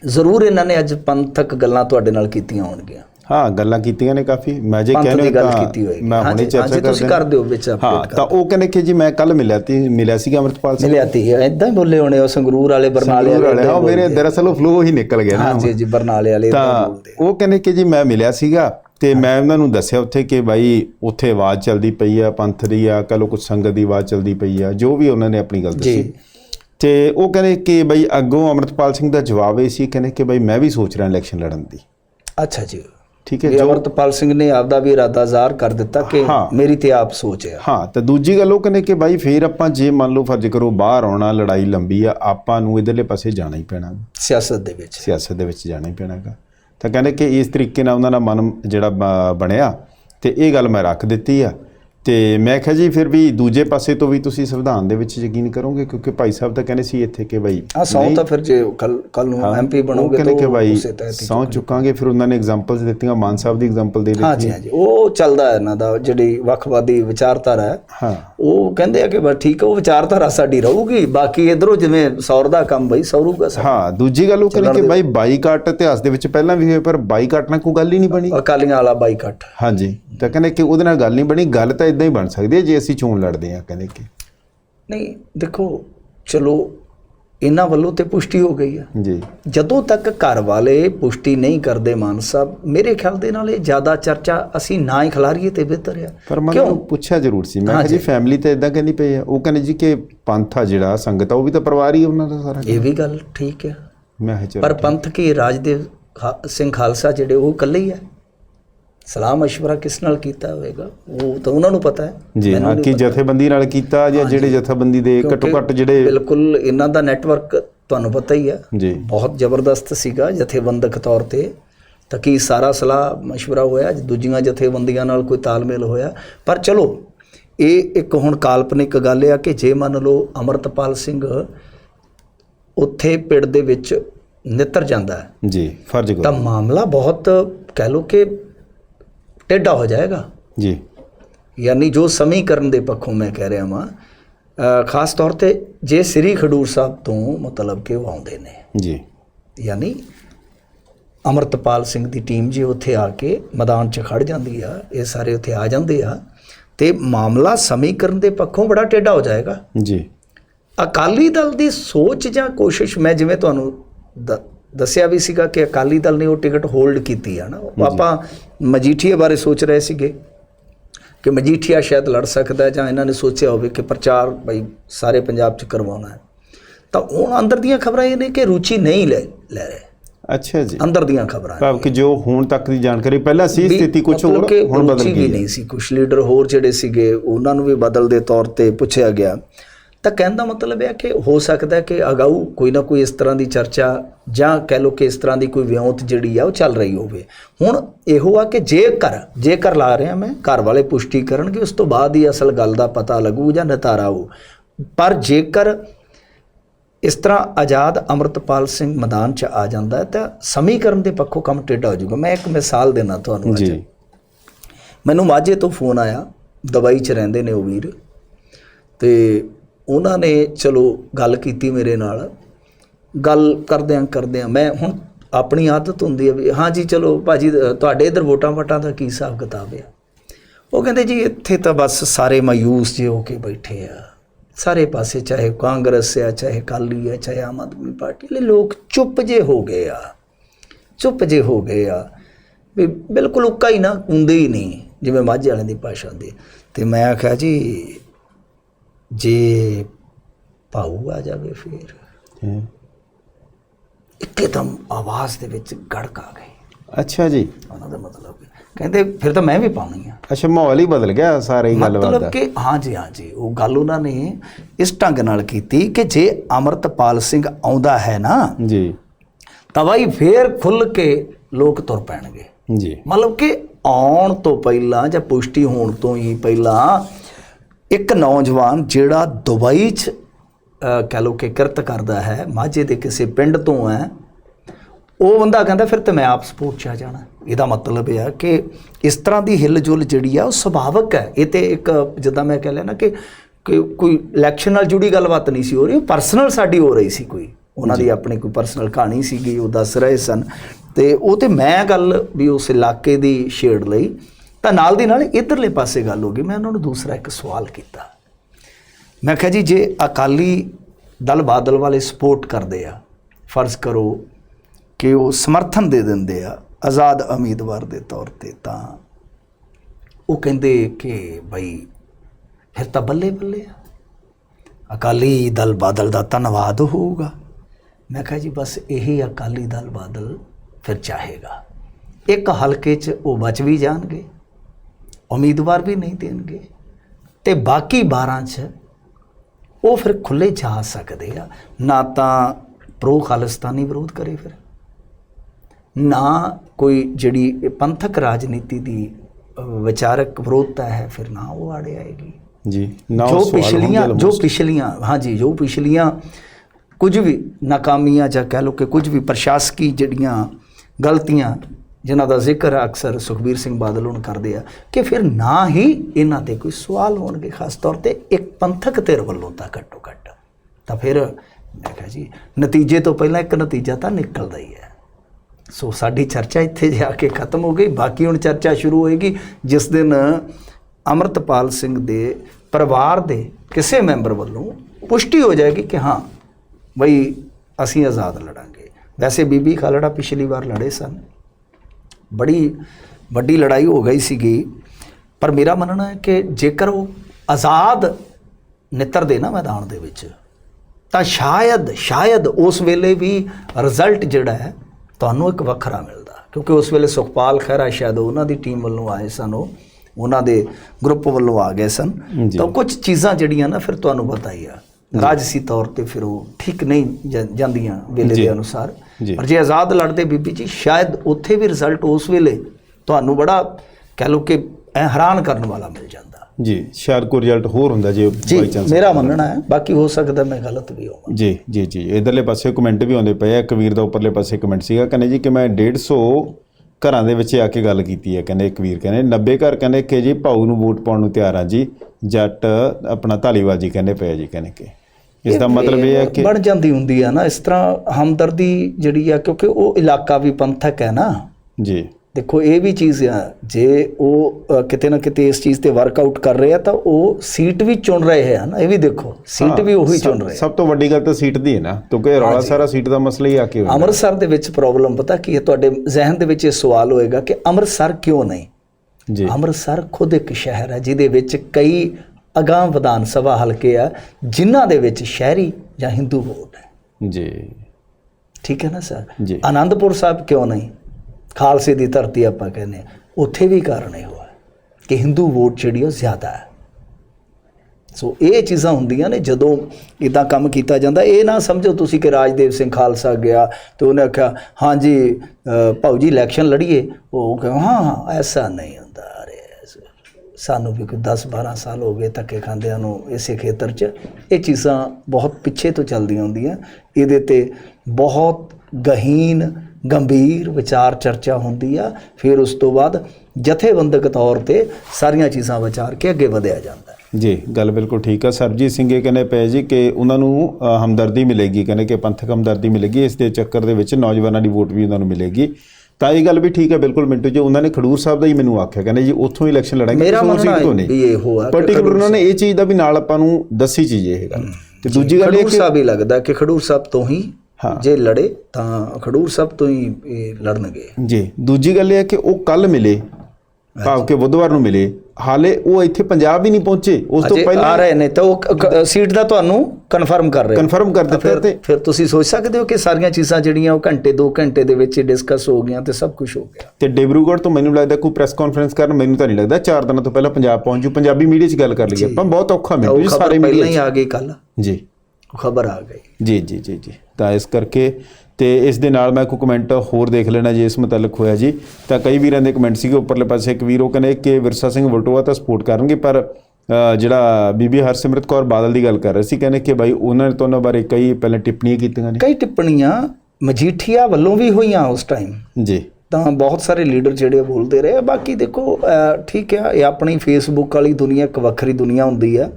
[SPEAKER 2] ਜ਼ਰੂਰ ਇਹਨਾਂ ਨੇ ਅੱਜ ਪੰਥਕ ਗੱਲਾਂ ਤੁਹਾਡੇ ਨਾਲ ਕੀਤੀਆਂ ਹੋਣਗੀਆਂ।
[SPEAKER 1] ਹਾਂ ਗੱਲਾਂ ਕੀਤੀਆਂ ਨੇ ਕਾਫੀ। ਮੈਂ ਜੇ
[SPEAKER 2] ਪੰਥ
[SPEAKER 1] ਕਹਿਣਾ
[SPEAKER 2] ਦੀ ਗੱਲ ਕੀਤੀ ਹੋਏਗੀ।
[SPEAKER 1] ਮੈਂ ਹੁਣੇ ਚਰਚਾ
[SPEAKER 2] ਹਾਂਜੀ, ਤੁਸੀਂ
[SPEAKER 1] ਕਰਦਾ
[SPEAKER 2] ਕਰ ਦਿਓ ਵਿੱਚ
[SPEAKER 1] ਹਾਂ ਤਾਂ ਉਹ ਕਹਿੰਦੇ ਕਿ ਜੀ ਮੈਂ ਕੱਲ ਮਿਲਿਆ ਤੀ ਮਿਲਿਆ ਸੀਗਾ ਅਮਰਤਪਾਲ ਸਿੰਘ
[SPEAKER 2] ਮਿਲਿਆ ਤੀ ਇਦਾਂ ਹੀ ਬੋਲੇ ਹੋਣੇ ਉਹ ਸੰਗਰੂਰ ਵਾਲੇ ਬਰਨਾਲੇ ਵਾਲੇ
[SPEAKER 1] ਹਾਂ ਮੇਰੇ ਦਰਅਸਲ ਉਹ ਫਲੋ ਹੀ ਨਿਕਲ ਗਿਆ ਨਾ।
[SPEAKER 2] ਹਾਂਜੀ ਜੀ ਬਰਨਾਲੇ ਵਾਲੇ
[SPEAKER 1] ਤਾਂ ਉਹ ਕਹਿੰਦੇ ਕਿ ਜੀ ਮੈਂ ਮਿਲਿਆ ਸੀਗਾ ਤੇ ਮੈਂ ਉਹਨਾਂ ਨੂੰ ਦੱਸਿਆ ਉੱਥੇ ਕਿ ਬਾਈ ਉੱਥੇ ਆਵਾਜ਼ ਚੱਲਦੀ ਪਈ ਆ ਪੰਥ ਦੀ ਆ ਕਹ ਲੋ ਕੁਝ ਸੰਗਤ ਦੀ ਆਵਾਜ਼ ਚੱਲਦੀ ਪਈ ਆ ਜੋ ਵੀ ਉਹਨਾਂ ਨੇ ਆਪਣੀ ਗੱਲ ਦੱਸੀ।
[SPEAKER 2] ਜੀ।
[SPEAKER 1] ਤੇ ਉਹ ਕਹਿੰਦੇ ਕਿ ਬਈ ਅੱਗੋਂ ਅਮਰਤਪਾਲ ਸਿੰਘ ਦਾ ਜਵਾਬ ਇਹ ਸੀ ਕਹਿੰਦੇ ਕਿ ਬਈ ਮੈਂ ਵੀ ਸੋਚ ਰਿਹਾ ਇਲੈਕਸ਼ਨ ਲੜਨ ਦੀ।
[SPEAKER 2] ਅੱਛਾ ਜੀ।
[SPEAKER 1] ਠੀਕ ਹੈ ਜੋ
[SPEAKER 2] ਅਮਰਤਪਾਲ ਸਿੰਘ ਨੇ ਆਪਦਾ ਵੀ ਇਰਾਦਾ ਜ਼ਾਹਰ ਕਰ ਦਿੱਤਾ ਕਿ। ਮੇਰੀ ਤੇ ਆਪ ਸੋਚ ਹੈ
[SPEAKER 1] ਹਾਂ ਤਾਂ ਦੂਜੀ ਗੱਲ ਉਹ ਕਹਿੰਦੇ ਕਿ ਬਾਈ ਫੇਰ ਆਪਾਂ ਜੇ ਮੰਨ ਲਓ ਫਰਜ਼ ਕਰੋ ਬਾਹਰ ਆਉਣਾ ਲੜਾਈ ਲੰਬੀ ਆ ਆਪਾਂ ਨੂੰ ਇਧਰਲੇ ਪਾਸੇ ਜਾਣਾ ਹੀ ਪੈਣਾ।
[SPEAKER 2] ਸਿਆਸਤ ਦੇ ਵਿੱਚ।
[SPEAKER 1] ਸਿਆਸਤ ਦੇ ਵਿੱਚ ਜਾਣਾ ਹੀ ਪੈਣਾਗਾ ਤਾਂ ਕਹਿੰਦੇ ਕਿ ਇਸ ਤਰੀਕੇ ਨਾਲ ਉਹਨਾਂ ਦਾ ਮਨ ਜਿਹੜਾ ਬਣਿਆ ਤੇ ਇਹ ਗੱਲ ਮੈਂ ਰੱਖ ਦਿੱਤੀ ਆ। ਤੇ ਮੈਂ ਕਿਹਾ ਜੀ ਫਿਰ ਵੀ ਦੂਜੇ ਪਾਸੇ ਤੋਂ ਵੀ ਤੁਸੀਂ ਸੰਵਿਧਾਨ ਦੇ ਵਿੱਚ ਯਕੀਨ ਕਰੋਗੇ? ਕਿਉਂਕਿ ਭਾਈ ਸਾਹਿਬ ਤਾਂ ਕਹਿੰਦੇ ਸੀ ਇੱਥੇ ਕਿ ਭਾਈ
[SPEAKER 2] ਆ ਸੌ ਤਾਂ ਫਿਰ ਜੇ ਕੱਲ ਕੱਲ ਨੂੰ ਐਮਪੀ ਬਣੋਗੇ ਤਾਂ
[SPEAKER 1] ਭਾਈ
[SPEAKER 2] ਉਸੇ ਤਹਿਤ
[SPEAKER 1] ਸਹੁੰ ਚੁੱਕਾਂਗੇ ਫਿਰ ਉਹਨਾਂ ਨੇ ਐਗਜ਼ਾਮਪਲਸ ਦਿੱਤੀਆਂ ਮਾਨ ਸਾਹਿਬ ਦੀ ਐਗਜ਼ਾਮਪਲ ਦੇ
[SPEAKER 2] ਹਾਂਜੀ
[SPEAKER 1] ਦਿੱਤੀ
[SPEAKER 2] ਹਾਂਜੀ। ਉਹ ਚੱਲਦਾ ਹੈ ਇਹਨਾਂ ਦਾ ਜਿਹੜੀ ਵੱਖਵਾਦੀ ਵਿਚਾਰਧਾਰਾ ਹੈ।
[SPEAKER 1] ਹਾਂ।
[SPEAKER 2] ਉਹ ਕਹਿੰਦੇ ਆ ਕਿ ਬਸ ਠੀਕ ਹੈ ਉਹ ਵਿਚਾਰਧਾਰਾ ਸਾਡੀ ਰਹੂਗੀ। ਬਾਕੀ ਇਧਰੋਂ ਜਿਵੇਂ ਸੌਰ ਦਾ ਕੰਮ ਬਈ ਸੌਰੂਗਾ।
[SPEAKER 1] ਹਾਂ ਦੂਜੀ ਗੱਲ ਉਹ ਕਹਿੰਦੇ ਕਿ ਭਾਈ ਬਾਈਕਾਟ ਇਤਿਹਾਸ ਦੇ ਵਿੱਚ ਪਹਿਲਾਂ ਵੀ ਹੋਏ ਪਰ ਬਾਈਕਾਟ ਨਾਲ ਕੋਈ ਗੱਲ ਹੀ ਨਹੀਂ ਬਣੀ।
[SPEAKER 2] ਅਕਾਲੀਆਂ ਵਾਲਾ ਬਾਈਕਾਟ।
[SPEAKER 1] ਹਾਂਜੀ। ਤਾਂ ਕਹਿੰਦੇ ਕਿ ਉਹਦੇ ਨਾਲ ਗੱਲ ਨਹੀਂ ਬਣੀ। ਗੱਲ ਤਾਂ ਇਦਾਂ ਹੀ ਬਣ ਸਕਦੀ ਹੈ ਜੇ ਅਸੀਂ ਚੋਣ ਲੜਦੇ ਹਾਂ ਕਹਿੰਦੇ ਕਿ।
[SPEAKER 2] ਨਹੀਂ ਦੇਖੋ ਚਲੋ ਇਹਨਾਂ ਵੱਲੋਂ ਤੇ ਪੁਸ਼ਟੀ ਹੋ ਗਈ ਹੈ
[SPEAKER 1] ਜੀ।
[SPEAKER 2] ਜਦੋਂ ਤੱਕ ਘਰ ਵਾਲੇ ਪੁਸ਼ਟੀ ਨਹੀਂ ਕਰਦੇ ਮਾਨ ਸਾਹਿਬ ਮੇਰੇ ਖਿਆਲ ਦੇ ਨਾਲ ਇਹ ਜ਼ਿਆਦਾ ਚਰਚਾ ਅਸੀਂ ਨਾ ਹੀ ਖਿਲਾਰੀਏ ਤੇ ਬਿਹਤਰ ਆ।
[SPEAKER 1] ਪਰ ਮੈਂ
[SPEAKER 2] ਕਿਉਂ?
[SPEAKER 1] ਉਹਨੂੰ ਪੁੱਛਿਆ ਜ਼ਰੂਰ ਸੀ ਮੈਂ ਕਿਹਾ। ਜੀ ਫੈਮਿਲੀ ਤਾਂ ਇਦਾਂ ਕਹਿੰਦੀ ਪਈ ਆ। ਉਹ ਕਹਿੰਦੇ ਜੀ ਕਿ ਪੰਥ ਆ ਜਿਹੜਾ ਸੰਗਤ ਆ ਉਹ ਵੀ ਤਾਂ ਪਰਿਵਾਰ ਹੀ ਆ ਉਹਨਾਂ ਦਾ ਸਾਰਾ
[SPEAKER 2] ਇਹ ਵੀ ਗੱਲ ਠੀਕ ਹੈ
[SPEAKER 1] ਮੈਂ
[SPEAKER 2] ਪਰ ਪੰਥ ਕੀ ਰਾਜਦੇਵ ਖਾ- ਸਿੰਘ ਖਾਲਸਾ ਜਿਹੜੇ ਉਹ ਇਕੱਲੇ ਹੀ ਹੈ ਸਲਾਹ مشورہ ਕਿਸ ਨਾਲ ਕੀਤਾ ਹੋਵੇਗਾ ਉਹ ਤਾਂ ਉਹਨਾਂ ਨੂੰ ਪਤਾ ਹੈ
[SPEAKER 1] ਜੀ ਹਾਂ ਕਿ ਜਥੇਬੰਦੀ ਨਾਲ ਕੀਤਾ ਜਾਂ ਜਿਹੜੇ ਜਥੇਬੰਦੀ ਦੇ ਘੱਟੋ ਘੱਟ ਜਿਹੜੇ
[SPEAKER 2] ਬਿਲਕੁਲ ਇਹਨਾਂ ਦਾ ਨੈਟਵਰਕ ਤੁਹਾਨੂੰ ਪਤਾ ਹੀ ਹੈ
[SPEAKER 1] ਜੀ
[SPEAKER 2] ਬਹੁਤ ਜ਼ਬਰਦਸਤ ਸੀਗਾ ਜਥੇਬੰਦਕ ਤੌਰ ਤੇ ਤਾਂ ਕੀ ਸਾਰਾ ਸਲਾਹ مشورہ ਹੋਇਆ ਦੂਜੀਆਂ ਜਥੇਬੰਦੀਆਂ ਨਾਲ ਕੋਈ ਤਾਲਮੇਲ ਹੋਇਆ ਪਰ ਚਲੋ ਇਹ ਇੱਕ ਹੁਣ ਕਾਲਪਨਿਕ ਗੱਲ ਆ ਕਿ ਜੇ ਮੰਨ ਲਓ ਅਮਰਤਪਾਲ ਸਿੰਘ ਉੱਥੇ ਪਿੰਡ ਦੇ ਵਿੱਚ ਨਿੱਤਰ ਜਾਂਦਾ ਹੈ
[SPEAKER 1] ਜੀ ਫਰਜ਼
[SPEAKER 2] ਤਾਂ
[SPEAKER 1] ਕਰੋ
[SPEAKER 2] ਮਾਮਲਾ ਬਹੁਤ ਕਹਿ ਲਓ ਕਿ ਟੇਢਾ ਹੋ ਜਾਏਗਾ।
[SPEAKER 1] ਜੀ।
[SPEAKER 2] ਯਾਨੀ ਜੋ ਸਮੀਕਰਨ ਦੇ ਪੱਖੋਂ ਮੈਂ ਕਹਿ ਰਿਹਾ ਹਾਂ ਖਾਸ ਤੌਰ ਤੇ ਜੇ ਸ੍ਰੀ ਖਡੂਰ ਸਾਹਿਬ ਤੋਂ ਮਤਲਬ ਕਿ ਉਹ ਆਉਂਦੇ ਨੇ।
[SPEAKER 1] ਜੀ।
[SPEAKER 2] ਯਾਨੀ ਅਮਰਤਪਾਲ ਸਿੰਘ ਦੀ ਟੀਮ ਜੇ ਉੱਥੇ ਆ ਕੇ ਮੈਦਾਨ 'ਚ ਖੜ ਜਾਂਦੀ ਆ ਇਹ ਸਾਰੇ ਉੱਥੇ ਆ ਜਾਂਦੇ ਆ ਤੇ ਮਾਮਲਾ ਸਮੀਕਰਨ ਦੇ ਪੱਖੋਂ ਬੜਾ ਟੇਢਾ ਹੋ ਜਾਏਗਾ।
[SPEAKER 1] ਜੀ।
[SPEAKER 2] ਅਕਾਲੀ ਦਲ ਦੀ ਸੋਚ ਜਾਂ ਕੋਸ਼ਿਸ਼ ਮੈਂ ਜਿਵੇਂ ਤੁਹਾਨੂੰ ਦੱਸਿਆ ਵੀ ਸੀਗਾ ਕਿ ਅਕਾਲੀ ਦਲ ਨੇ ਉਹ ਟਿਕਟ ਹੋਲਡ ਕੀਤੀ ਆ ਨਾ ਆਪਾਂ ਮਜੀਠੀਆ ਬਾਰੇ ਸੋਚ ਰਹੇ ਸੀਗੇ ਕਿ ਮਜੀਠੀਆ ਸ਼ਾਇਦ ਲੜ ਸਕਦਾ ਜਾਂ ਇਹਨਾਂ ਨੇ ਸੋਚਿਆ ਹੋਵੇ ਕਿ ਪ੍ਰਚਾਰ ਬਈ ਸਾਰੇ ਪੰਜਾਬ 'ਚ ਕਰਵਾਉਣਾ ਹੈ। ਤਾਂ ਹੁਣ ਅੰਦਰ ਦੀਆਂ ਖਬਰਾਂ ਇਹ ਨੇ ਕਿ ਰੁਚੀ ਨਹੀਂ ਲੈ ਲੈ ਰਹੇ।
[SPEAKER 1] ਅੱਛਾ ਜੀ।
[SPEAKER 2] ਅੰਦਰ ਦੀਆਂ ਖਬਰਾਂ
[SPEAKER 1] ਭਾਵ ਕਿ ਜੋ ਹੁਣ ਤੱਕ ਦੀ ਜਾਣਕਾਰੀ ਪਹਿਲਾਂ ਸੀ ਸਥਿਤੀ ਕੁਝ ਹੋਰ ਹੁਣ ਬਦਲ ਗਈ
[SPEAKER 2] ਨਹੀਂ ਸੀ। ਕੁਝ ਲੀਡਰ ਹੋਰ ਜਿਹੜੇ ਸੀਗੇ ਉਹਨਾਂ ਨੂੰ ਵੀ ਬਦਲ ਦੇ ਤੌਰ ਤੇ ਪੁੱਛਿਆ ਗਿਆ। ਤਾਂ ਕਹਿਣ ਦਾ ਮਤਲਬ ਹੈ ਕਿ ਹੋ ਸਕਦਾ ਹੈ ਕਿ ਅਗਾਊ ਕੋਈ ਨਾ ਕੋਈ ਇਸ ਤਰ੍ਹਾਂ ਦੀ ਚਰਚਾ ਜਾਂ ਕਹਿ ਲਓ ਕਿ ਇਸ ਤਰ੍ਹਾਂ ਦੀ ਕੋਈ ਵਿਉਂਤ ਜਿਹੜੀ ਆ ਉਹ ਚੱਲ ਰਹੀ ਹੋਵੇ। ਹੁਣ ਇਹੋ ਆ ਕਿ ਜੇਕਰ ਜੇਕਰ ਲਾ ਰਿਹਾ ਮੈਂ ਘਰ ਵਾਲੇ ਪੁਸ਼ਟੀ ਕਰਨਗੇ ਉਸ ਤੋਂ ਬਾਅਦ ਹੀ ਅਸਲ ਗੱਲ ਦਾ ਪਤਾ ਲੱਗੂ ਜਾਂ ਨਤਾਰਾ ਹੋ। ਪਰ ਜੇਕਰ ਇਸ ਤਰ੍ਹਾਂ ਆਜ਼ਾਦ ਅਮਰਤਪਾਲ ਸਿੰਘ ਮੈਦਾਨ 'ਚ ਆ ਜਾਂਦਾ ਹੈ ਤਾਂ ਸਮੀਕਰਨ ਦੇ ਪੱਖੋਂ ਕੰਮ ਟੇਢਾ ਹੋ ਜਾਊਗਾ। ਮੈਂ ਇੱਕ ਮਿਸਾਲ ਦੇਣਾ ਤੁਹਾਨੂੰ ਅੱਜ। ਮੈਨੂੰ ਮਾਝੇ ਤੋਂ ਫੋਨ ਆਇਆ ਦਵਾਈ 'ਚ ਰਹਿੰਦੇ ਨੇ ਉਹ ਵੀਰ। ਤੇ ਉਹਨਾਂ ਨੇ ਚਲੋ ਗੱਲ ਕੀਤੀ ਮੇਰੇ ਨਾਲ। ਗੱਲ ਕਰਦਿਆਂ ਕਰਦਿਆਂ ਮੈਂ ਹੁਣ ਆਪਣੀ ਆਦਤ ਹੁੰਦੀ ਹੈ ਵੀ ਹਾਂ ਜੀ ਚਲੋ ਭਾਜੀ ਅ, ਤੁਹਾਡੇ ਇਧਰ ਵੋਟਾਂ ਵਟਾਂ ਦਾ ਕੀ ਹਿਸਾਬ ਕਿਤਾਬ ਆ? ਉਹ ਕਹਿੰਦੇ ਜੀ ਇੱਥੇ ਤਾਂ ਬਸ ਸਾਰੇ ਮਾਯੂਸ ਜੇ ਹੋ ਕੇ ਬੈਠੇ ਆ। ਸਾਰੇ ਪਾਸੇ ਚਾਹੇ ਕਾਂਗਰਸ ਆ ਚਾਹੇ ਕਾਲੀ ਆ ਚਾਹੇ ਆਮ ਆਦਮੀ ਪਾਰਟੀ ਲੈ ਲੋਕ ਚੁੱਪ ਜੇ ਹੋ ਗਏ ਆ। ਚੁੱਪ ਜੇ ਹੋ ਗਏ ਆ। ਵੀ ਬਿਲਕੁਲ ਉੱਕਾ ਹੀ ਨਾ ਹੁੰਦੇ ਹੀ ਨਹੀਂ ਜਿਵੇਂ ਮਾਝੇ ਵਾਲਿਆਂ ਦੀ ਭਾਸ਼ਾ ਹੁੰਦੀ ਹੈ। ਤੇ ਮੈਂ ਆਖਿਆ ਜੀ ਜੇ ਭਾਊ ਆ ਜਾਵੇ ਫਿਰ। ਇੱਕਦਮ ਆਵਾਜ਼ ਦੇ ਵਿੱਚ ਗੜਕ ਆ ਗਈ
[SPEAKER 1] ਅੱਛਾ ਜੀ।
[SPEAKER 2] ਉਹਨਾਂ ਦਾ ਮਤਲਬ ਕਹਿੰਦੇ ਫਿਰ ਤਾਂ ਮੈਂ ਵੀ ਪਾਉਣੀ ਆ।
[SPEAKER 1] ਅੱਛਾ ਮਾਹੌਲ ਹੀ ਬਦਲ ਗਿਆ ਸਾਰੀ ਗੱਲਬਾਤ
[SPEAKER 2] ਮਤਲਬ ਕਿ ਹਾਂ ਜੀ ਹਾਂ ਜੀ ਉਹ ਗੱਲ ਉਹਨਾਂ ਨੇ ਇਸ ਢੰਗ ਨਾਲ ਕੀਤੀ ਕਿ ਜੇ ਅਮਰਤਪਾਲ ਸਿੰਘ ਆਉਂਦਾ ਹੈ ਨਾ
[SPEAKER 1] ਜੀ।
[SPEAKER 2] ਤਾਂ ਬਾਈ ਫੇਰ ਖੁੱਲ ਕੇ ਲੋਕ ਤੁਰ ਪੈਣਗੇ।
[SPEAKER 1] ਜੀ।
[SPEAKER 2] ਮਤਲਬ ਕਿ ਆਉਣ ਤੋਂ ਪਹਿਲਾਂ ਜਾਂ ਪੁਸ਼ਟੀ ਹੋਣ ਤੋਂ ਹੀ ਪਹਿਲਾਂ ਇੱਕ ਨੌਜਵਾਨ ਜਿਹੜਾ ਦੁਬਈ 'ਚ ਕਹਿ ਲਓ ਕਿ ਕਿਰਤ ਕਰਦਾ ਹੈ ਮਾਝੇ ਦੇ ਕਿਸੇ ਪਿੰਡ ਤੋਂ ਹੈ ਉਹ ਬੰਦਾ ਕਹਿੰਦਾ ਫਿਰ ਤੇ ਮੈਂ ਆਪ ਸਪੋਰਟ 'ਚ ਆ ਜਾਣਾ। ਇਹਦਾ ਮਤਲਬ ਇਹ ਆ ਕਿ ਇਸ ਤਰ੍ਹਾਂ ਦੀ ਹਿਲਜੁਲ ਜਿਹੜੀ ਆ ਉਹ ਸੁਭਾਵਕ ਹੈ। ਇਹ ਤੇ ਇੱਕ ਜਿੱਦਾਂ ਮੈਂ ਕਹਿ ਲਿਆ ਨਾ ਕਿ ਕਿ ਕੋਈ ਇਲੈਕਸ਼ਨ ਨਾਲ ਜੁੜੀ ਗੱਲਬਾਤ ਨਹੀਂ ਸੀ ਹੋ ਰਹੀ ਪਰਸਨਲ ਸਾਡੀ ਹੋ ਰਹੀ ਸੀ ਕੋਈ। ਉਹਨਾਂ ਦੀ ਆਪਣੀ ਕੋਈ ਪਰਸਨਲ ਕਹਾਣੀ ਸੀਗੀ ਉਹ ਦੱਸ ਰਹੇ ਸਨ। ਤੇ ਉਹ ਤੇ ਮੈਂ ਗੱਲ ਵੀ ਉਸ ਇਲਾਕੇ ਦੀ ਛੇੜ ਲਈ। ਤਾਂ ਨਾਲ ਦੀ ਨਾਲ ਇਧਰਲੇ ਪਾਸੇ ਗੱਲ ਹੋ ਗਈ, ਮੈਂ ਉਹਨਾਂ ਨੂੰ ਦੂਸਰਾ ਇੱਕ ਸਵਾਲ ਕੀਤਾ। ਮੈਂ ਕਿਹਾ ਜੀ, ਜੇ ਅਕਾਲੀ ਦਲ ਬਾਦਲ ਵਾਲੇ ਸਪੋਰਟ ਕਰਦੇ ਆ, ਫਰਜ਼ ਕਰੋ ਕਿ ਉਹ ਸਮਰਥਨ ਦੇ ਦਿੰਦੇ ਆ, ਆਜ਼ਾਦ ਉਮੀਦਵਾਰ ਦੇ ਤੌਰ ਤੇ ਤਾਂ ਉਹ ਕਹਿੰਦੇ ਕਿ ਭਾਈ ਫਿਰ ਤਾਂ ਬੱਲੇ ਬੱਲੇ ਆ। ਅਕਾਲੀ ਦਲ ਬਾਦਲ ਦਾ ਧੰਨਵਾਦ ਹੋਊਗਾ। ਮੈਂ ਕਿਹਾ ਜੀ, ਬਸ ਇਹੀ ਅਕਾਲੀ ਦਲ ਬਾਦਲ ਫਿਰ ਚਾਹੇਗਾ। ਇੱਕ ਹਲਕੇ 'ਚ ਉਹ ਬਚ ਵੀ ਜਾਣਗੇ। ਉਮੀਦਵਾਰ ਵੀ ਨਹੀਂ ਦੇਣਗੇ। ਤੇ ਬਾਕੀ 12 'ਚ ਉਹ ਫਿਰ ਖੁੱਲੇ ਜਾ ਸਕਦੇ ਆ। ਨਾ ਤਾਂ ਪ੍ਰੋ ਖਾਲਿਸਤਾਨੀ ਵਿਰੋਧ ਕਰੇ ਫਿਰ। ਨਾ ਕੋਈ ਜਿਹੜੀ ਪੰਥਕ ਰਾਜਨੀਤੀ ਦੀ ਵਿਚਾਰਕ ਵਿਰੋਧਤਾ ਹੈ ਫਿਰ ਨਾ ਉਹ ਆੜੇ ਆਏਗੀ।
[SPEAKER 1] ਜੀ ਨਾ
[SPEAKER 2] ਜੋ ਪਿਛਲੀਆਂ ਜੋ। ਪਿਛਲੀਆਂ ਹਾਂਜੀ ਜੋ ਪਿਛਲੀਆਂ ਕੁਝ ਵੀ ਨਾਕਾਮੀਆਂ ਜਾਂ ਕਹਿ ਲਓ ਕਿ ਕੁਝ ਵੀ ਪ੍ਰਸ਼ਾਸਕੀ ਜਿਹੜੀਆਂ ਗਲਤੀਆਂ ਜਿਨ੍ਹਾਂ ਦਾ ਜ਼ਿਕਰ ਅਕਸਰ ਸੁਖਬੀਰ ਸਿੰਘ ਬਾਦਲ ਹੁਣ ਕਰਦੇ ਆ, ਕਿ ਫਿਰ ਨਾ ਹੀ ਇਹਨਾਂ ਤੇ ਕੋਈ ਸਵਾਲ ਹੋਣਗੇ, ਖਾਸ ਤੌਰ ਤੇ ਇੱਕ ਪੰਥਕ ਧਿਰ ਵੱਲੋਂ ਤਾਂ ਘੱਟੋ ਘੱਟ। ਤਾਂ ਫਿਰ ਮੈਂ ਕਿਹਾ ਜੀ, ਨਤੀਜੇ ਤੋਂ ਪਹਿਲਾਂ ਇੱਕ ਨਤੀਜਾ ਤਾਂ ਨਿਕਲਦਾ ਹੀ ਹੈ। ਸੋ ਸਾਡੀ ਚਰਚਾ ਇੱਥੇ ਜਾ ਕੇ ਖਤਮ ਹੋ ਗਈ, ਬਾਕੀ ਹੁਣ ਚਰਚਾ ਸ਼ੁਰੂ ਹੋਏਗੀ, ਜਿਸ ਦਿਨ ਅਮਰਤਪਾਲ ਸਿੰਘ ਦੇ ਪਰਿਵਾਰ ਦੇ ਕਿਸੇ ਮੈਂਬਰ ਵੱਲੋਂ ਪੁਸ਼ਟੀ ਹੋ ਜਾਏਗੀ ਕਿ ਹਾਂ, ਬਈ ਅਸੀਂ ਆਜ਼ਾਦ ਲੜਾਂਗੇ। ਵੈਸੇ ਬੀਬੀ ਖਾਲੜਾ ਪਿਛਲੀ ਵਾਰ ਲੜੇ ਸਨ। ਬੜੀ ਵੱਡੀ ਲੜਾਈ ਹੋ ਗਈ ਸੀਗੀ। ਪਰ ਮੇਰਾ ਮੰਨਣਾ ਹੈ ਕਿ ਜੇਕਰ ਉਹ ਆਜ਼ਾਦ ਨਿੱਤਰਦੇ ਨਾ ਮੈਦਾਨ ਦੇ ਵਿੱਚ ਤਾਂ ਸ਼ਾਇਦ ਸ਼ਾਇਦ ਉਸ ਵੇਲੇ ਵੀ ਰਿਜ਼ਲਟ ਜਿਹੜਾ ਹੈ ਤੁਹਾਨੂੰ ਇੱਕ ਵੱਖਰਾ ਮਿਲਦਾ। ਕਿਉਂਕਿ ਉਸ ਵੇਲੇ ਸੁਖਪਾਲ ਖਹਿਰਾ ਸ਼ਾਇਦ ਉਹਨਾਂ ਦੀ ਟੀਮ ਵੱਲੋਂ ਆਏ ਸਨ ਉਹ ਉਹਨਾਂ ਦੇ ਗਰੁੱਪ ਵੱਲੋਂ ਆ ਗਏ ਸਨ। ਤਾਂ ਕੁਝ ਚੀਜ਼ਾਂ ਜਿਹੜੀਆਂ ਨਾ ਫਿਰ ਤੁਹਾਨੂੰ ਪਤਾ ਹੀ ਆ। ਰਾਜਸੀ ਤੌਰ ਤੇ ਫਿਰ ਉਹ ਠੀਕ ਨਹੀਂ ਜਾਂਦੀਆਂ ਵੇਲੇ। ਦੇ ਅਨੁਸਾਰ। ਪਰ ਜੇ ਆਜ਼ਾਦ ਲੜਦੇ ਬੀਬੀ ਜੀ ਸ਼ਾਇਦ ਉੱਥੇ ਵੀ ਰਿਜ਼ਲਟ ਉਸ ਵੇਲੇ ਤੁਹਾਨੂੰ ਬੜਾ ਕਹਿ ਲਓ ਕਿ ਹੈਰਾਨ ਕਰਨ ਵਾਲਾ ਮਿਲ ਜਾਂਦਾ।
[SPEAKER 1] ਜੀ ਸ਼ਾਇਦ ਕੋਈ ਰਿਜ਼ਲਟ ਹੋਰ ਹੁੰਦਾ ਜੇ ਬਾਈ ਚਾਂਸ
[SPEAKER 2] ਮੇਰਾ ਮੰਨਣਾ ਹੈ ਬਾਕੀ ਹੋ ਸਕਦਾ ਮੈਂ ਗਲਤ ਵੀ ਹੋਵਾਂ।
[SPEAKER 1] ਜੀ ਜੀ ਜੀ। ਇਧਰਲੇ ਪਾਸੇ ਕਮੈਂਟ ਵੀ ਆਉਂਦੇ ਪਏ ਆ। ਕਬੀਰ ਦਾ ਉੱਪਰਲੇ ਪਾਸੇ ਕਮੈਂਟ ਸੀਗਾ ਕਹਿੰਦੇ ਜੀ ਕਿ ਮੈਂ 150 ਘਰਾਂ ਦੇ ਵਿੱਚ ਆ ਕੇ ਗੱਲ ਕੀਤੀ ਹੈ। ਕਹਿੰਦੇ ਕਬੀਰ ਕਹਿੰਦੇ 90 ਘਰ? ਕਹਿੰਦੇ ਕਿ ਜੀ ਭਾਊ ਨੂੰ ਵੋਟ ਪਾਉਣ ਨੂੰ ਤਿਆਰ ਆ ਜੀ। ਜੱਟ ਆਪਣਾ ਧਾਲੀਵਾਲ ਜੀ ਕਹਿੰਦੇ ਪਏ ਜੀ ਕਹਿੰਦੇ ਕਿ। ਇਸ ਦਾ ਮਤਲਬ ਇਹ ਹੈ ਕਿ
[SPEAKER 2] ਬਣ ਜਾਂਦੀ ਹੁੰਦੀ ਆ ਨਾ ਇਸ ਤਰ੍ਹਾਂ ਹਮਦਰਦੀ ਜਿਹੜੀ ਆ ਕਿਉਂਕਿ ਉਹ ਇਲਾਕਾ ਵੀ ਪੰਥਕ ਹੈ ਨਾ।
[SPEAKER 1] ਜੀ।
[SPEAKER 2] ਦੇਖੋ ਇਹ ਵੀ ਚੀਜ਼ ਆ ਜੇ ਉਹ ਕਿਤੇ ਨਾ ਕਿਤੇ ਇਸ ਚੀਜ਼ ਤੇ ਵਰਕਆਊਟ ਕਰ ਰਹੇ ਆ ਤਾਂ ਉਹ ਸੀਟ ਵੀ ਚੁਣ ਰਹੇ ਆ ਨਾ ਇਹ ਵੀ ਦੇਖੋ ਸੀਟ ਵੀ ਉਹੀ ਚੁਣ ਰਹੇ
[SPEAKER 1] ਸਭ ਤੋਂ ਵੱਡੀ ਗੱਲ ਤਾਂ ਸੀਟ ਦੀ ਹੈ ਨਾ ਕਿਉਂਕਿ ਰੌਲਾ ਸਾਰਾ ਸੀਟ ਦਾ ਮਸਲਾ ਹੀ ਆ ਕੇ ਹੋਇਆ
[SPEAKER 2] ਅੰਮ੍ਰਿਤਸਰ ਦੇ ਵਿੱਚ ਪ੍ਰੋਬਲਮ ਪਤਾ ਕੀ ਹੈ? ਤੁਹਾਡੇ ਜ਼ਿਹਨ ਦੇ ਵਿੱਚ ਇਹ ਸਵਾਲ ਹੋਏਗਾ ਕਿ ਅੰਮ੍ਰਿਤਸਰ ਕਿਉਂ ਨਹੀਂ?
[SPEAKER 1] ਜੀ।
[SPEAKER 2] ਅੰਮ੍ਰਿਤਸਰ ਖੁਦ ਇੱਕ ਸ਼ਹਿਰ ਹੈ ਜਿਹਦੇ ਵਿੱਚ ਕਈ ਅਗਾਂਹ ਵਿਧਾਨ ਸਭਾ ਹਲਕੇ ਆ ਜਿਨ੍ਹਾਂ ਦੇ ਵਿੱਚ ਸ਼ਹਿਰੀ ਜਾਂ ਹਿੰਦੂ ਵੋਟ ਹੈ।
[SPEAKER 1] ਜੀ।
[SPEAKER 2] ਠੀਕ ਹੈ ਨਾ ਸਰ। ਆਨੰਦਪੁਰ ਸਾਹਿਬ ਕਿਉਂ ਨਹੀਂ? ਖਾਲਸੇ ਦੀ ਧਰਤੀ ਆਪਾਂ ਕਹਿੰਦੇ ਉੱਥੇ ਵੀ ਕਾਰਨ ਇਹ ਹੋਇਆ ਕਿ ਹਿੰਦੂ ਵੋਟ ਜਿਹੜੀ ਉਹ ਜ਼ਿਆਦਾ ਹੈ। ਸੋ ਇਹ ਚੀਜ਼ਾਂ ਹੁੰਦੀਆਂ ਨੇ ਜਦੋਂ ਇਦਾਂ ਕੰਮ ਕੀਤਾ ਜਾਂਦਾ ਇਹ ਨਾ ਸਮਝੋ ਤੁਸੀਂ ਕਿ ਰਾਜਦੇਵ ਸਿੰਘ ਖਾਲਸਾ ਗਿਆ ਤੇ ਉਹਨੇ ਆਖਿਆ ਹਾਂਜੀ ਭਾਊ ਜੀ ਇਲੈਕਸ਼ਨ ਲੜੀਏ। ਉਹ ਕਹੇ ਹਾਂ ਹਾਂ ਐਸਾ ਨਹੀਂ ਸਾਨੂੰ ਵੀ ਕੋਈ 10 12 ਸਾਲ ਹੋ ਗਏ ਧੱਕੇ ਖਾਂਦਿਆਂ ਨੂੰ ਇਸੇ ਖੇਤਰ 'ਚ, ਇਹ ਚੀਜ਼ਾਂ ਬਹੁਤ ਪਿੱਛੇ ਤੋਂ ਚੱਲਦੀਆਂ ਹੁੰਦੀਆਂ। ਇਹਦੇ ਤੇ ਬਹੁਤ ਗਹੀਨ, ਗੰਭੀਰ ਵਿਚਾਰ ਚਰਚਾ ਹੁੰਦੀ ਆ। ਫਿਰ ਉਸ ਤੋਂ ਬਾਅਦ ਜਥੇਬੰਦਕ ਤੌਰ ਤੇ ਸਾਰੀਆਂ ਚੀਜ਼ਾਂ ਵਿਚਾਰ ਕੇ ਅੱਗੇ ਵਧਿਆ ਜਾਂਦਾ ਹੈ।
[SPEAKER 1] ਜੀ, ਗੱਲ ਬਿਲਕੁਲ ਠੀਕ ਆ। ਸਰਜੀਤ ਸਿੰਘ ਇਹ ਕਹਿੰਦੇ ਪਏ ਜੀ ਕਿ ਉਹਨਾਂ ਨੂੰ ਹਮਦਰਦੀ ਮਿਲੇਗੀ। ਕਹਿੰਦੇ ਕਿ ਪੰਥਕ ਹਮਦਰਦੀ ਮਿਲੇਗੀ। ਇਸ ਦੇ ਚੱਕਰ ਦੇ ਵਿੱਚ ਨੌਜਵਾਨਾਂ ਦੀ ਵੋਟ ਵੀ ਉਹਨਾਂ ਨੂੰ ਮਿਲੇਗੀ। ਤਾਂ ਇਹ ਗੱਲ ਵੀ ਠੀਕ ਹੈ ਬਿਲਕੁਲ ਮਿੰਟੂ ਜੀ। ਉਹਨਾਂ ਨੇ ਖਡੂਰ ਸਾਹਿਬ ਦਾ ਹੀ ਮੈਨੂੰ ਆਖਿਆ ਕਹਿੰਦੇ ਜੀ ਉੱਥੋਂ ਇਲੈਕਸ਼ਨ ਲੜਾਂਗੇ
[SPEAKER 2] ਮੇਰਾ
[SPEAKER 1] ਕਿਸੇ ਹੋਰ ਸੀਟ ਤੋਂ
[SPEAKER 2] ਹੈ ਇਹ ਹੋਆ ਕਿ
[SPEAKER 1] ਪਾਰਟਿਕੂਲਰ ਉਹਨਾਂ ਨੇ ਇਹ ਚੀਜ਼ ਦਾ ਵੀ ਨਾਲ ਆਪਾਂ ਨੂੰ ਦੱਸੀ ਚੀਜ਼ ਇਹ ਗੱਲ। ਤੇ ਦੂਜੀ ਗੱਲ ਇਹ
[SPEAKER 2] ਖਡੂਰ
[SPEAKER 1] ਕਿ
[SPEAKER 2] ਸਾਹਿਬ ਹੀ ਲੱਗਦਾ ਕਿ ਖਡੂਰ ਸਾਹਿਬ ਤੋਂ ਹੀ
[SPEAKER 1] ਹਾਂ।
[SPEAKER 2] ਜੇ ਲੜੇ ਤਾਂ ਖਡੂਰ ਸਾਹਿਬ ਤੋਂ ਹੀ ਲੜਨਗੇ।
[SPEAKER 1] ਜੀ। ਦੂਜੀ ਗੱਲ ਇਹ ਹੈ ਕਿ ਉਹ ਕੱਲ ਮਿਲੇ ਭਾਵ ਕਿ ਬੁੱਧਵਾਰ ਨੂੰ ਮਿਲੇ। ਹਾਲੇ ਉਹ ਇੱਥੇ ਪੰਜਾਬ ਹੀ ਨਹੀਂ ਪਹੁੰਚੇ। ਉਸ ਤੋਂ
[SPEAKER 2] ਅਜੇ ਆ
[SPEAKER 1] ਪਹਿਲਾਂ
[SPEAKER 2] ਰਹੇ ਨੇ ਤਾਂ ਉਹ ਸੀਟ ਦਾ ਤੁਹਾਨੂੰ ਕਨਫਰਮ ਕਰ ਰਹੇ
[SPEAKER 1] ਕਨਫਰਮ ਕਰ ਦਿੱਤਾ ਤੇ
[SPEAKER 2] ਫਿਰ ਤੁਸੀਂ ਸੋਚ ਸਕਦੇ ਹੋ ਕਿ ਸਾਰੀਆਂ ਚੀਜ਼ਾਂ ਜਿਹੜੀਆਂ ਉਹ ਘੰਟੇ 2 ਘੰਟੇ ਦੇ ਵਿੱਚ ਡਿਸਕਸ ਹੋ ਗਈਆਂ ਤੇ ਸਭ ਕੁਝ ਹੋ ਗਿਆ?
[SPEAKER 1] ਤੇ ਡਿਬਰੂਗੜ੍ਹ ਤੋਂ ਮੈਨੂੰ ਲੱਗਦਾ ਕੋਈ ਪ੍ਰੈਸ ਕਾਨਫਰੰਸ ਕਰਨ ਮੈਨੂੰ ਤਾਂ ਨਹੀਂ ਲੱਗਦਾ। ਚਾਰ ਦਿਨਾਂ ਤੋਂ ਪਹਿਲਾਂ ਪੰਜਾਬ ਪਹੁੰਚੂ ਪੰਜਾਬੀ ਮੀਡੀਆ 'ਚ ਗੱਲ ਕਰ ਲਈਏ ਆਪਾਂ ਬਹੁਤ ਔਖਾ ਜੀ
[SPEAKER 2] ਖਬਰ
[SPEAKER 1] ਸਾਰੇ
[SPEAKER 2] ਪਹਿਲਾਂ ਹੀ
[SPEAKER 1] ਮੀਡੀਆ
[SPEAKER 2] ਆ ਗਈ ਕੱਲ
[SPEAKER 1] ਜੀ।
[SPEAKER 2] ਖਬਰ ਆ ਗਈ।
[SPEAKER 1] ਜੀ ਜੀ ਜੀ ਜੀ। ਤਾਂ ਇਸ ਕਰਕੇ ਤੇ ਇਸ ਦੇ ਨਾਲ ਮੈਂ ਕੋਈ ਕਮੈਂਟ ਹੋਰ ਦੇਖ ਲੈਣਾ ਜੇ ਇਸ ਮੁਤਲਕ ਹੋਇਆ ਜੀ। ਤਾਂ ਕਈ ਵੀਰਾਂ ਦੇ ਕਮੈਂਟ ਸੀਗੇ ਉੱਪਰਲੇ ਪਾਸੇ ਇੱਕ ਵੀਰ ਉਹ ਕਹਿੰਦੇ ਕਿ ਵਿਰਸਾ ਸਿੰਘ ਵਲਟੋਆ ਤਾਂ ਸਪੋਰਟ ਕਰਨਗੇ ਪਰ ਜਿਹੜਾ ਬੀਬੀ ਹਰਸਿਮਰਤ ਕੌਰ ਬਾਦਲ ਦੀ ਗੱਲ ਕਰ ਰਹੇ ਸੀ ਕਹਿੰਦੇ ਕਿ ਭਾਈ ਉਹਨਾਂ ਨੇ ਤਾਂ ਉਹਨਾਂ ਬਾਰੇ ਕਈ ਪਹਿਲਾਂ ਟਿੱਪਣੀਆਂ ਕੀਤੀਆਂ ਨੇ।
[SPEAKER 2] ਕਈ ਟਿੱਪਣੀਆਂ ਮਜੀਠੀਆ ਵੱਲੋਂ ਵੀ ਹੋਈਆਂ ਉਸ ਟਾਈਮ
[SPEAKER 1] ਜੀ।
[SPEAKER 2] ਤਾਂ ਬਹੁਤ ਸਾਰੇ ਲੀਡਰ ਜਿਹੜੇ ਬੋਲਦੇ ਰਹੇ ਬਾਕੀ ਦੇਖੋ ਠੀਕ ਆ ਇਹ ਆਪਣੀ ਫੇਸਬੁੱਕ ਵਾਲੀ ਦੁਨੀਆ ਇੱਕ ਵੱਖਰੀ ਦੁਨੀਆ ਹੁੰਦੀ ਆ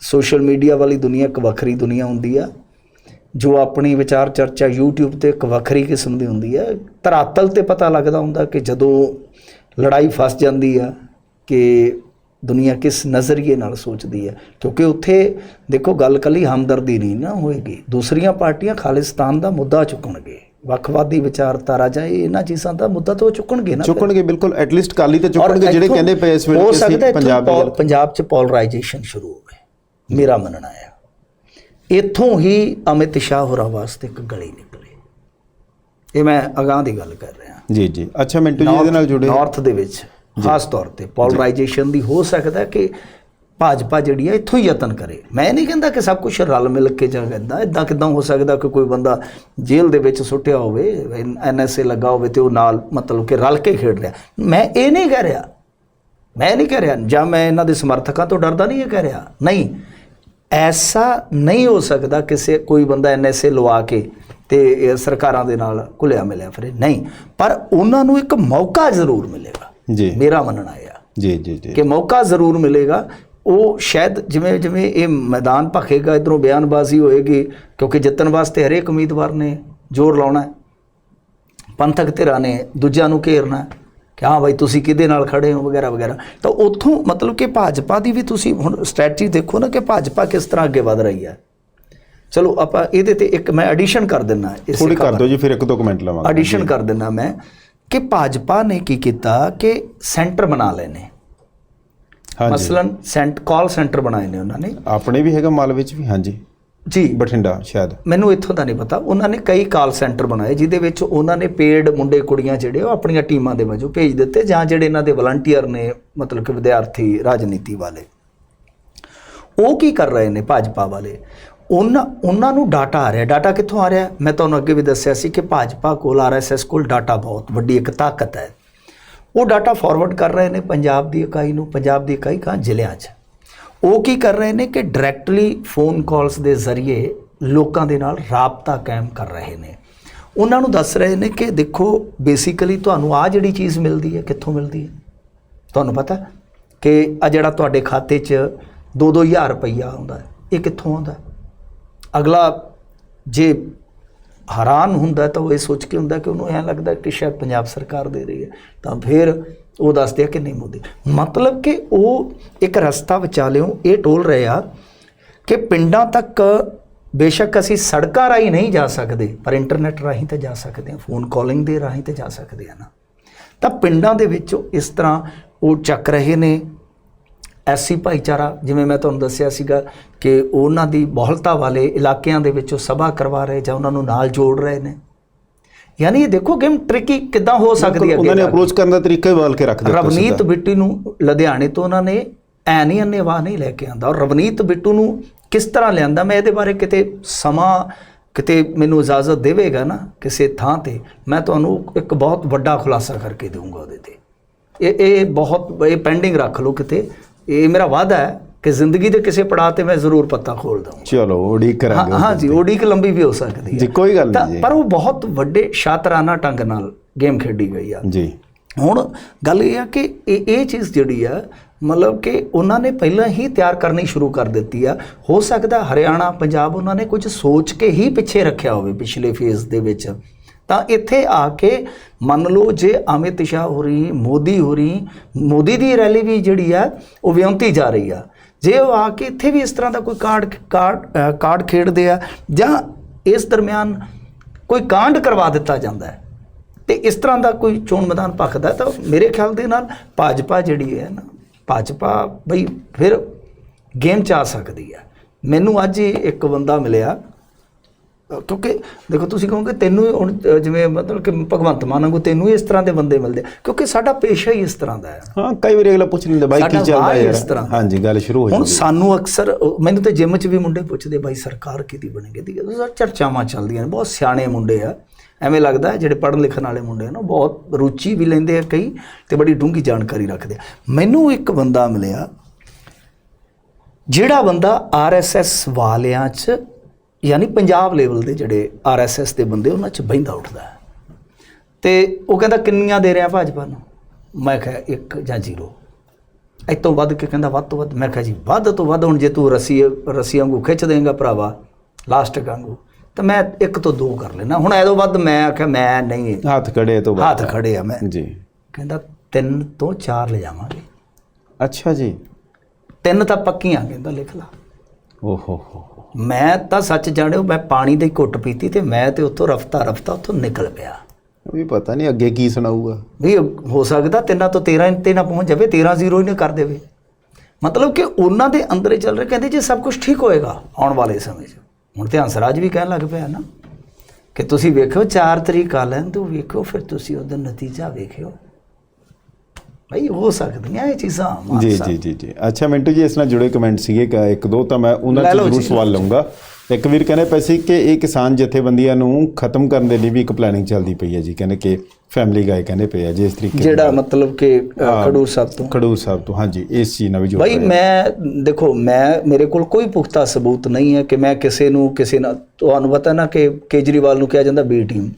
[SPEAKER 2] ਸੋਸ਼ਲ ਮੀਡੀਆ ਵਾਲੀ ਦੁਨੀਆ ਇੱਕ ਵੱਖਰੀ ਦੁਨੀਆ ਹੁੰਦੀ ਆ। ਜੋ ਆਪਣੀ ਵਿਚਾਰ ਚਰਚਾ YouTube ਤੇ ਇੱਕ ਵੱਖਰੀ ਕਿਸਮ ਦੀ ਹੁੰਦੀ ਆ ਧਰਾਤਲ ਤੇ ਪਤਾ ਲੱਗਦਾ ਹੁੰਦਾ ਕਿ ਜਦੋਂ ਲੜਾਈ ਫਸ ਜਾਂਦੀ ਆ ਕਿ ਦੁਨੀਆ ਕਿਸ ਨਜ਼ਰੀਏ ਨਾਲ ਸੋਚਦੀ ਹੈ। ਕਿਉਂਕਿ ਉੱਥੇ ਦੇਖੋ ਗੱਲ ਕੱਲੀ ਹਮਦਰਦੀ ਨਹੀਂ ਨਾ ਹੋਏਗੀ ਦੂਸਰੀਆਂ ਪਾਰਟੀਆਂ ਖਾਲਿਸਤਾਨ ਦਾ ਮੁੱਦਾ ਚੁੱਕਣਗੇ। ਵੱਖਵਾਦੀ ਵਿਚਾਰਧਾਰਾ ਜਾਂ ਇਹ ਇਹਨਾਂ ਚੀਜ਼ਾਂ ਦਾ ਮੁੱਦਾ ਤਾਂ ਉਹ ਚੁੱਕਣਗੇ ਨਾ
[SPEAKER 1] ਚੁੱਕਣਗੇ ਬਿਲਕੁਲ ਐਟਲੀਸਟ ਕਾਲੀ ਤਾਂ ਚੁੱਕਣਗੇ ਜਿਹੜੇ ਕਹਿੰਦੇ ਪਏ ਇਸ ਵੇਲੇ
[SPEAKER 2] ਹੋ
[SPEAKER 1] ਪੰਜਾਬ
[SPEAKER 2] ਪੰਜਾਬ 'ਚ ਪੋਲਰਾਈਜੇਸ਼ਨ ਸ਼ੁਰੂ ਹੋਵੇ ਮੇਰਾ ਮੰਨਣਾ ਹੈ। ਇੱਥੋਂ ਹੀ ਅਮਿਤ ਸ਼ਾਹ ਹੋਰਾਂ ਵਾਸਤੇ ਇੱਕ ਗਲੀ ਨਿਕਲੇ। ਇਹ ਮੈਂ ਅਗਾਂਹ ਦੀ ਗੱਲ ਕਰ ਰਿਹਾ।
[SPEAKER 1] ਜੀ ਜੀ। ਅੱਛਾ ਮਿੰਟੂ ਜੀ ਇਹਦੇ ਨਾਲ ਜੁੜੇ
[SPEAKER 2] ਨਾਰਥ ਦੇ ਵਿੱਚ ਖਾਸ ਤੌਰ ਤੇ ਪੋਲਰਾਈਜੇਸ਼ਨ ਦੀ ਹੋ ਸਕਦਾ ਕਿ ਭਾਜਪਾ ਜਿਹੜੀ ਹੈ ਇੱਥੋਂ ਹੀ ਯਤਨ ਕਰੇ। ਮੈਂ ਨਹੀਂ ਕਹਿੰਦਾ ਕਿ ਸਭ ਕੁਝ ਰਲ ਮਿਲ ਕੇ ਜਾਂਦਾ ਇਦਾਂ ਕਿਦਾਂ ਹੋ ਸਕਦਾ ਕਿ ਕੋਈ ਬੰਦਾ ਜੇਲ੍ਹ ਦੇ ਵਿੱਚ ਸੁੱਟਿਆ ਹੋਵੇ ਐਨਐਸਏ ਲੱਗਾ ਹੋਵੇ ਤੇ ਉਹ ਨਾਲ ਮਤਲਬ ਕਿ ਰਲ ਕੇ ਖੇਡ ਰਿਹਾ। ਮੈਂ ਇਹ ਨਹੀਂ ਕਹਿ ਰਿਹਾ। ਮੈਂ ਨਹੀਂ ਕਹਿ ਰਿਹਾ। ਜਾਂ ਮੈਂ ਇਹਨਾਂ ਦੇ ਸਮਰਥਕਾਂ ਤੋਂ ਡਰਦਾ ਨਹੀਂ ਇਹ ਕਹਿ ਰਿਹਾ। ਨਹੀਂ। ਐਸਾ ਨਹੀਂ ਹੋ ਸਕਦਾ ਕਿਸੇ ਕੋਈ ਬੰਦਾ ਐਨਐਸਏ ਲਵਾ ਕੇ ਤੇ ਸਰਕਾਰਾਂ ਦੇ ਨਾਲ ਘੁਲਿਆ ਮਿਲਿਆ ਫਿਰੇ। ਨਹੀਂ ਪਰ ਉਹਨਾਂ ਨੂੰ ਇੱਕ ਮੌਕਾ ਜ਼ਰੂਰ ਮਿਲੇਗਾ।
[SPEAKER 1] ਜੀ।
[SPEAKER 2] ਮੇਰਾ ਮੰਨਣਾ ਆ
[SPEAKER 1] ਜੀ ਜੀ ਜੀ।
[SPEAKER 2] ਕਿ ਮੌਕਾ ਜ਼ਰੂਰ ਮਿਲੇਗਾ। ਉਹ ਸ਼ਾਇਦ ਜਿਵੇਂ ਜਿਵੇਂ ਇਹ ਮੈਦਾਨ ਭਖੇਗਾ ਇਧਰੋਂ ਬਿਆਨਬਾਜ਼ੀ ਹੋਏਗੀ ਕਿਉਂਕਿ ਜਿੱਤਣ ਵਾਸਤੇ ਹਰੇਕ ਉਮੀਦਵਾਰ ਨੇ ਜ਼ੋਰ ਲਾਉਣਾ ਹੈ। ਪੰਥਕ ਧਿਰਾਂ ਨੇ ਦੂਜਿਆਂ ਨੂੰ ਘੇਰਨਾ ਹੈ। ਕਿ ਹਾਂ ਭਾਈ ਤੁਸੀਂ ਕਿਹਦੇ ਨਾਲ ਖੜੇ ਹੋ ਵਗੈਰਾ ਵਗੈਰਾ। ਤਾਂ ਉੱਥੋਂ ਮਤਲਬ ਕਿ ਭਾਜਪਾ ਦੀ ਵੀ ਤੁਸੀਂ ਹੁਣ ਸਟ੍ਰੈਟਜੀ ਦੇਖੋ ਨਾ ਕਿ ਭਾਜਪਾ ਕਿਸ ਤਰ੍ਹਾਂ ਅੱਗੇ ਵਧ ਰਹੀ ਹੈ। ਚਲੋ ਆਪਾਂ ਇਹਦੇ ਤੇ ਇੱਕ ਮੈਂ ਐਡੀਸ਼ਨ ਕਰ ਦਿੰਨਾ ਇਸੇ
[SPEAKER 1] ਥੋੜੀ ਕਰ ਦਿਓ ਜੀ ਫਿਰ ਇੱਕ ਦੋ ਕਮੈਂਟ ਲਵਾਂਗੇ।
[SPEAKER 2] ਐਡੀਸ਼ਨ ਕਰ ਦਿੰਦਾ ਮੈਂ ਕਿ ਭਾਜਪਾ ਨੇ ਕੀ ਕੀਤਾ ਕਿ ਸੈਂਟਰ ਬਣਾ ਲਏ ਨੇ।
[SPEAKER 1] ਹਾਂਜੀ।
[SPEAKER 2] ਮਸਲਨ ਸੈਂਟ ਕਾਲ ਸੈਂਟਰ ਬਣਾਏ ਨੇ ਉਹਨਾਂ ਨੇ।
[SPEAKER 1] ਆਪਣੇ ਵੀ ਹੈਗਾ ਮਾਲ ਵਿੱਚ ਵੀ ਹਾਂਜੀ।
[SPEAKER 2] ਜੀ।
[SPEAKER 1] ਬਠਿੰਡਾ ਸ਼ਾਇਦ।
[SPEAKER 2] ਮੈਨੂੰ ਇੱਥੋਂ ਦਾ ਨਹੀਂ ਪਤਾ। ਉਹਨਾਂ ਨੇ ਕਈ ਕਾਲ ਸੈਂਟਰ ਬਣਾਏ ਜਿਹਦੇ ਵਿੱਚ ਉਹਨਾਂ ਨੇ ਪੇਡ ਮੁੰਡੇ ਕੁੜੀਆਂ ਜਿਹੜੇ ਉਹ ਆਪਣੀਆਂ ਟੀਮਾਂ ਦੇ ਵਜੋਂ ਭੇਜ ਦਿੱਤੇ ਜਾਂ ਜਿਹੜੇ ਇਹਨਾਂ ਦੇ ਵਲੰਟੀਅਰ ਨੇ ਮਤਲਬ ਕਿ ਵਿਦਿਆਰਥੀ ਰਾਜਨੀਤੀ ਵਾਲੇ। ਉਹ ਕੀ ਕਰ ਰਹੇ ਨੇ ਭਾਜਪਾ ਵਾਲੇ? ਉਹਨਾਂ ਉਹਨਾਂ ਨੂੰ ਡਾਟਾ ਆ ਰਿਹਾ। ਡਾਟਾ ਕਿੱਥੋਂ ਆ ਰਿਹਾ? ਮੈਂ ਤੁਹਾਨੂੰ ਅੱਗੇ ਵੀ ਦੱਸਿਆ ਸੀ ਕਿ ਭਾਜਪਾ ਕੋਲ ਆਰਐਸਐਸ ਕੋਲ ਡਾਟਾ ਬਹੁਤ ਵੱਡੀ ਇੱਕ ਤਾਕਤ ਹੈ। ਉਹ ਡਾਟਾ ਫਾਰਵਰਡ ਕਰ ਰਹੇ ਨੇ ਪੰਜਾਬ ਦੀ ਇਕਾਈ ਨੂੰ ਪੰਜਾਬ ਦੀ ਇਕਾਈ ਕਹਾਂ? ਜ਼ਿਲ੍ਹਿਆਂ 'ਚ। ਉਹ ਕੀ ਕਰ ਰਹੇ ਨੇ ਕਿ ਡਾਇਰੈਕਟਲੀ ਫੋਨ ਕਾਲਸ ਦੇ ਜ਼ਰੀਏ ਲੋਕਾਂ ਦੇ ਨਾਲ ਰਾਬਤਾ ਕਾਇਮ ਕਰ ਰਹੇ ਨੇ। ਉਹਨਾਂ ਨੂੰ ਦੱਸ ਰਹੇ ਨੇ ਕਿ ਦੇਖੋ ਬੇਸਿਕਲੀ ਤੁਹਾਨੂੰ ਆ ਜਿਹੜੀ ਚੀਜ਼ ਮਿਲਦੀ ਹੈ ਕਿੱਥੋਂ ਮਿਲਦੀ ਹੈ? ਤੁਹਾਨੂੰ ਪਤਾ ਕਿ ਆ ਜਿਹੜਾ ਤੁਹਾਡੇ ਖਾਤੇ 'ਚ 2-2000 ਰੁਪਈਆ ਆਉਂਦਾ ਹੈ, ਇਹ ਕਿੱਥੋਂ ਆਉਂਦਾ ਅਗਲਾ ਜੇ ਹੈਰਾਨ ਹੁੰਦਾ ਤਾਂ ਉਹ ਇਹ ਸੋਚ ਕੇ ਹੁੰਦਾ ਕਿ ਉਹਨੂੰ ਐਂ ਲੱਗਦਾ ਕਿ ਸ਼ਾਇਦ ਪੰਜਾਬ ਸਰਕਾਰ ਦੇ ਰਹੀ ਹੈ। ਤਾਂ ਫਿਰ ਉਹ ਦੱਸਦੇ ਆ ਕਿ ਨਹੀਂ ਮੋਦੀ। ਮਤਲਬ ਕਿ ਉਹ ਇੱਕ ਰਸਤਾ ਵਿਚਾਲਿਓ ਇਹ ਟੋਲ ਰਹੇ ਆ ਕਿ ਪਿੰਡਾਂ ਤੱਕ ਬੇਸ਼ੱਕ ਅਸੀਂ ਸੜਕਾਂ ਰਾਹੀਂ ਨਹੀਂ ਜਾ ਸਕਦੇ, ਪਰ ਇੰਟਰਨੈਟ ਰਾਹੀਂ ਤਾਂ ਜਾ ਸਕਦੇ ਹਾਂ ਫੋਨ ਕਾਲਿੰਗ ਦੇ ਰਾਹੀਂ ਤਾਂ ਜਾ ਸਕਦੇ ਹਾਂ ਨਾ। ਤਾਂ ਪਿੰਡਾਂ ਦੇ ਵਿੱਚ ਇਸ ਤਰ੍ਹਾਂ ਉਹ ਚੱਕ ਰਹੇ ਨੇ। ਐਸੀ ਭਾਈਚਾਰਾ, ਜਿਵੇਂ ਮੈਂ ਤੁਹਾਨੂੰ ਦੱਸਿਆ ਸੀਗਾ ਕਿ ਉਹਨਾਂ ਦੀ ਬਹੁਲਤਾ ਵਾਲੇ ਇਲਾਕਿਆਂ ਦੇ ਵਿੱਚ ਉਹ ਸਭਾ ਕਰਵਾ ਰਹੇ ਜਾਂ ਉਹਨਾਂ ਨੂੰ ਨਾਲ ਜੋੜ ਰਹੇ ਨੇ। ਯਾਨੀ ਇਹ ਦੇਖੋ ਗੇਮ ਟ੍ਰਿਕੀ ਕਿੱਦਾਂ ਹੋ ਸਕਦੀ ਹੈ
[SPEAKER 1] ਉਹਨਾਂ ਨੇ। ਅਪਰੋਚ ਕਰਨ ਦਾ ਤਰੀਕਾ ਹੀ ਬਦਲ ਕੇ ਰੱਖ ਦਿੱਤਾ
[SPEAKER 2] ਰਵਨੀਤ। ਬਿੱਟੂ ਨੂੰ ਲੁਧਿਆਣੇ ਤੋਂ ਉਹਨਾਂ ਨੇ ਐ ਨਹੀਂ ਅੰਨੇਵਾਹ ਨਹੀਂ ਲੈ ਕੇ ਆਂਦਾ ਔਰ ਰਵਨੀਤ ਬਿੱਟੂ ਨੂੰ ਕਿਸ ਤਰ੍ਹਾਂ ਲਿਆਂਦਾ ਮੈਂ ਇਹਦੇ ਬਾਰੇ ਕਿਤੇ ਸਮਾਂ ਕਿਤੇ ਮੈਨੂੰ ਇਜਾਜ਼ਤ ਦੇਵੇਗਾ ਨਾ ਕਿਸੇ ਥਾਂ ਤੇ ਮੈਂ ਤੁਹਾਨੂੰ ਇੱਕ ਬਹੁਤ ਵੱਡਾ ਖੁਲਾਸਾ ਕਰਕੇ ਦਊਂਗਾ ਉਹਦੇ ਤੇ ਇਹ ਇਹ ਬਹੁਤ ਇਹ ਪੈਂਡਿੰਗ ਰੱਖ ਲਓ ਕਿਤੇ ਇਹ ਮੇਰਾ ਵਾਅਦਾ ਹੈ ਕਿ ਜ਼ਿੰਦਗੀ ਦੇ ਕਿਸੇ ਪੜਾਅ ਤੇ ਮੈਂ ਜ਼ਰੂਰ ਪੱਤਾ ਖੋਲ ਦਊਂਗਾ।
[SPEAKER 1] ਚਲੋ ਉਡੀਕ ਕਰਾਂਗੇ
[SPEAKER 2] ਹਾਂ ਜੀ ਓਡੀਕ ਲੰਬੀ ਵੀ ਹੋ ਸਕਦੀ ਹੈ।
[SPEAKER 1] ਜੀ ਕੋਈ ਗੱਲ ਨਹੀਂ
[SPEAKER 2] ਪਰ ਉਹ ਬਹੁਤ ਵੱਡੇ ਸ਼ਾਤਰਾਨਾ ਢੰਗ ਨਾਲ ਗੇਮ ਖੇਡੀ ਗਈ ਆ।
[SPEAKER 1] ਜੀ।
[SPEAKER 2] ਹੁਣ ਗੱਲ ਇਹ ਆ ਕਿ ਇਹ ਇਹ ਚੀਜ਼ ਜਿਹੜੀ ਆ ਮਤਲਬ ਕਿ ਉਹਨਾਂ ਨੇ ਪਹਿਲਾਂ ਹੀ ਤਿਆਰ ਕਰਨੀ ਸ਼ੁਰੂ ਕਰ ਦਿੱਤੀ ਆ। ਹੋ ਸਕਦਾ ਹਰਿਆਣਾ ਪੰਜਾਬ ਉਹਨਾਂ ਨੇ ਕੁਝ ਸੋਚ ਕੇ ਹੀ ਪਿੱਛੇ ਰੱਖਿਆ ਹੋਵੇ ਪਿਛਲੇ ਫੇਜ਼ ਦੇ ਵਿੱਚ। ਤਾਂ ਇੱਥੇ ਆ ਕੇ ਮੰਨ ਲਓ ਜੇ ਅਮਿਤ ਸ਼ਾਹ ਹੋ ਰਹੀ ਮੋਦੀ ਹੋ ਰਹੀ ਮੋਦੀ ਦੀ ਰੈਲੀ ਵੀ ਜਿਹੜੀ ਆ ਉਹ ਵਿਉਂਤੀ ਜਾ ਰਹੀ ਆ। ਜੇ ਉਹ ਆ ਕੇ ਇੱਥੇ ਵੀ ਇਸ ਤਰ੍ਹਾਂ ਦਾ ਕੋਈ ਕਾਰਡ ਕਾਰਡ ਕਾਰਡ ਖੇਡਦੇ ਆ, ਜਾਂ ਇਸ ਦਰਮਿਆਨ ਕੋਈ ਕਾਂਡ ਕਰਵਾ ਦਿੱਤਾ ਜਾਂਦਾ ਹੈ, ਤੇ ਇਸ ਤਰ੍ਹਾਂ ਦਾ ਕੋਈ ਚੋਣ ਮੈਦਾਨ ਭਖਦਾ ਤਾਂ ਮੇਰੇ ਖਿਆਲ ਦੇ ਨਾਲ ਭਾਜਪਾ ਜਿਹੜੀ ਹੈ ਨਾ, ਭਾਜਪਾ ਬਈ ਫਿਰ ਗੇਮ ਚ ਆ ਸਕਦੀ ਹੈ। ਮੈਨੂੰ ਅੱਜ ਇੱਕ ਬੰਦਾ ਮਿਲਿਆ ਕਿਉਂਕਿ ਦੇਖੋ ਤੁਸੀਂ ਕਹੋਗੇ ਤੈਨੂੰ ਹੁਣ ਜਿਵੇਂ ਮਤਲਬ ਕਿ ਭਗਵੰਤ ਮਾਨ ਵਾਂਗੂ ਤੈਨੂੰ ਹੀ ਇਸ ਤਰ੍ਹਾਂ ਦੇ ਬੰਦੇ ਮਿਲਦੇ। ਕਿਉਂਕਿ ਸਾਡਾ ਪੇਸ਼ਾ ਹੀ ਇਸ ਤਰ੍ਹਾਂ ਦਾ ਹੈ।
[SPEAKER 1] ਹਾਂ ਕਈ ਵਾਰੀ ਅਗਲਾ ਪੁੱਛ ਲੈਂਦਾ ਬਾਈ ਕੀ ਚੱਲਦਾ ਯਾਰ?
[SPEAKER 2] ਇਸ ਤਰ੍ਹਾਂ। ਦਾ।
[SPEAKER 1] ਹਾਂਜੀ ਗੱਲ ਸ਼ੁਰੂ ਹੋ
[SPEAKER 2] ਹੁਣ
[SPEAKER 1] ਜਾਂਦੀ
[SPEAKER 2] ਸਾਨੂੰ ਅਕਸਰ ਮੈਨੂੰ ਤੇ ਜਿਮ 'ਚ ਵੀ ਮੁੰਡੇ ਪੁੱਛਦੇ ਬਾਈ ਸਰਕਾਰ ਕਿਹਦੀ ਬਣੇਗੀ? ਦੀ ਚਰਚਾਵਾਂ ਚੱਲਦੀਆਂ ਨੇ ਬਹੁਤ ਸਿਆਣੇ ਮੁੰਡੇ ਆ। ਐਵੇਂ ਲੱਗਦਾ ਜਿਹੜੇ ਪੜ੍ਹਨ ਲਿਖਣ ਵਾਲੇ ਮੁੰਡੇ ਆ ਨਾ ਬਹੁਤ ਰੁਚੀ ਵੀ ਲੈਂਦੇ ਆ ਕਈ ਤੇ ਬੜੀ ਡੂੰਘੀ ਜਾਣਕਾਰੀ ਰੱਖਦੇ ਆ। ਮੈਨੂੰ ਇੱਕ ਬੰਦਾ ਮਿਲਿਆ ਜਿਹੜਾ ਬੰਦਾ ਆਰਐਸਐਸ ਵਾਲਿਆਂ 'ਚ ਯਾਨੀ ਪੰਜਾਬ ਲੈਵਲ ਦੇ ਜਿਹੜੇ ਆਰਐਸਐਸ ਦੇ ਬੰਦੇ ਉਹਨਾਂ 'ਚ ਬਹਿੰਦਾ ਉੱਠਦਾ ਤੇ ਉਹ ਕਹਿੰਦਾ ਕਿੰਨੀਆਂ ਦੇ ਰਿਹਾ ਭਾਜਪਾ ਨੂੰ? ਮੈਂ ਕਿਹਾ ਇੱਕ ਜਾਂ ਜ਼ੀਰੋ। ਇਹ ਤੋਂ ਵੱਧ ਕੇ ਕਹਿੰਦਾ ਵੱਧ ਤੋਂ ਵੱਧ। ਮੈਂ ਕਿਹਾ ਜੀ ਵੱਧ ਤੋਂ ਵੱਧ ਹੁਣ ਜੇ ਤੂੰ ਰਸੀ ਰਸੀ ਵਾਂਗੂ ਖਿੱਚ ਦੇਂਗਾ ਭਰਾਵਾ ਲਾਸਟ ਵਾਂਗੂ ਤਾਂ ਮੈਂ ਇੱਕ ਤੋਂ ਦੋ ਕਰ ਲੈਣਾ ਹੁਣ ਐਦੋਂ ਵੱਧ ਮੈਂ ਆਖਿਆ ਮੈਂ ਨਹੀਂ।
[SPEAKER 1] ਹੱਥ ਖੜੇ ਤੋਂ
[SPEAKER 2] ਹੱਥ ਖੜੇ ਆ ਮੈਂ।
[SPEAKER 1] ਜੀ।
[SPEAKER 2] ਕਹਿੰਦਾ ਤਿੰਨ ਤੋਂ ਚਾਰ ਲੈ ਜਾਵਾਂਗੇ।
[SPEAKER 1] ਅੱਛਾ ਜੀ।
[SPEAKER 2] ਤਿੰਨ ਤਾਂ ਪੱਕੀਆਂ ਕਹਿੰਦਾ ਲਿਖ ਲਾ।
[SPEAKER 1] ਓਹ ਹੋ।
[SPEAKER 2] ਮੈਂ ਤਾਂ ਸੱਚ ਜਾਣਿਓ ਮੈਂ ਪਾਣੀ ਦੀ ਘੁੱਟ ਪੀਤੀ ਤੇ ਮੈਂ ਤੇ ਉੱਥੋਂ ਰਫਤਾ ਰਫਤਾ ਉੱਥੋਂ ਨਿਕਲ ਪਿਆ।
[SPEAKER 1] ਵੀ ਪਤਾ ਨਹੀਂ ਅੱਗੇ ਕੀ ਸੁਣਾਊਗਾ।
[SPEAKER 2] ਵੀ ਹੋ ਸਕਦਾ ਤਿੰਨਾਂ ਤੋਂ 13 ਤੇ ਨਾ ਪਹੁੰਚ ਜਾਵੇ 13 ਜ਼ੀਰੋ ਹੀ ਨਾ ਕਰ ਦੇਵੇ। ਮਤਲਬ ਕਿ ਉਹਨਾਂ ਦੇ ਅੰਦਰ ਚੱਲ ਰਿਹਾ ਕਹਿੰਦੇ ਜੇ ਸਭ ਕੁਝ ਠੀਕ ਹੋਏਗਾ ਆਉਣ ਵਾਲੇ ਸਮੇਂ 'ਚ। ਹੁਣ ਤੇ ਹੰਸਰਾਜ ਵੀ ਕਹਿਣ ਲੱਗ ਪਿਆ ਨਾ ਕਿ ਤੁਸੀਂ ਵੇਖੋ 4 ਤਰੀਕ ਆ ਲੈਣ ਤੋਂ ਵੇਖੋ ਫਿਰ ਤੁਸੀਂ ਉਹਦਾ ਨਤੀਜਾ ਵੇਖਿਓ। ਭਾਈ ਹੋ ਸਕਦੀਆਂ ਇਹ ਚੀਜ਼ਾਂ
[SPEAKER 1] ਜੀ। ਜੀ ਜੀ ਜੀ ਅੱਛਾ ਮਿੰਟੂ ਜੀ ਇਸ ਨਾਲ ਜੁੜੇ ਕਮੈਂਟ ਸੀਗੇ ਕਿ ਇੱਕ ਦੋ ਤਾਂ ਮੈਂ ਉਹਨਾਂ ਤੋਂ ਜ਼ਰੂਰ ਸਵਾਲ। ਲਵਾਂਗਾ ਇੱਕ ਵੀਰ ਕਹਿੰਦੇ ਪਏ ਸੀ ਕਿ ਇਹ ਕਿਸਾਨ ਜਥੇਬੰਦੀਆਂ ਨੂੰ ਖਤਮ ਕਰਨ ਦੇ ਲਈ ਵੀ ਇੱਕ ਪਲੈਨਿੰਗ ਚੱਲਦੀ ਪਈ ਹੈ ਜੀ ਕਹਿੰਦੇ ਕਿ ਫੈਮਿਲੀ ਗਾਏ ਕਹਿੰਦੇ ਪਏ ਆ ਜੀ ਇਸ ਤਰੀਕੇ
[SPEAKER 2] ਜਿਹੜਾ ਮਤਲਬ ਕਿ। ਖਡੂਰ ਸਾਹਿਬ ਤੋਂ
[SPEAKER 1] ਖਡੂਰ ਸਾਹਿਬ ਤੋਂ ਹਾਂਜੀ ਇਸ ਚੀਜ਼ ਨਾਲ ਵੀ ਜੋੜ
[SPEAKER 2] ਭਾਈ
[SPEAKER 1] ਰਿਹਾ।
[SPEAKER 2] ਮੈਂ ਦੇਖੋ ਮੈਂ ਮੇਰੇ ਕੋਲ ਕੋਈ ਪੁਖਤਾ ਸਬੂਤ ਨਹੀਂ ਹੈ ਕਿ ਮੈਂ ਕਿਸੇ ਨੂੰ ਕਿਸੇ ਨਾਲ ਤੁਹਾਨੂੰ ਪਤਾ ਨਾ ਕਿ ਕੇਜਰੀਵਾਲ ਨੂੰ ਕਿਹਾ ਜਾਂਦਾ ਬੀ ਟੀਮ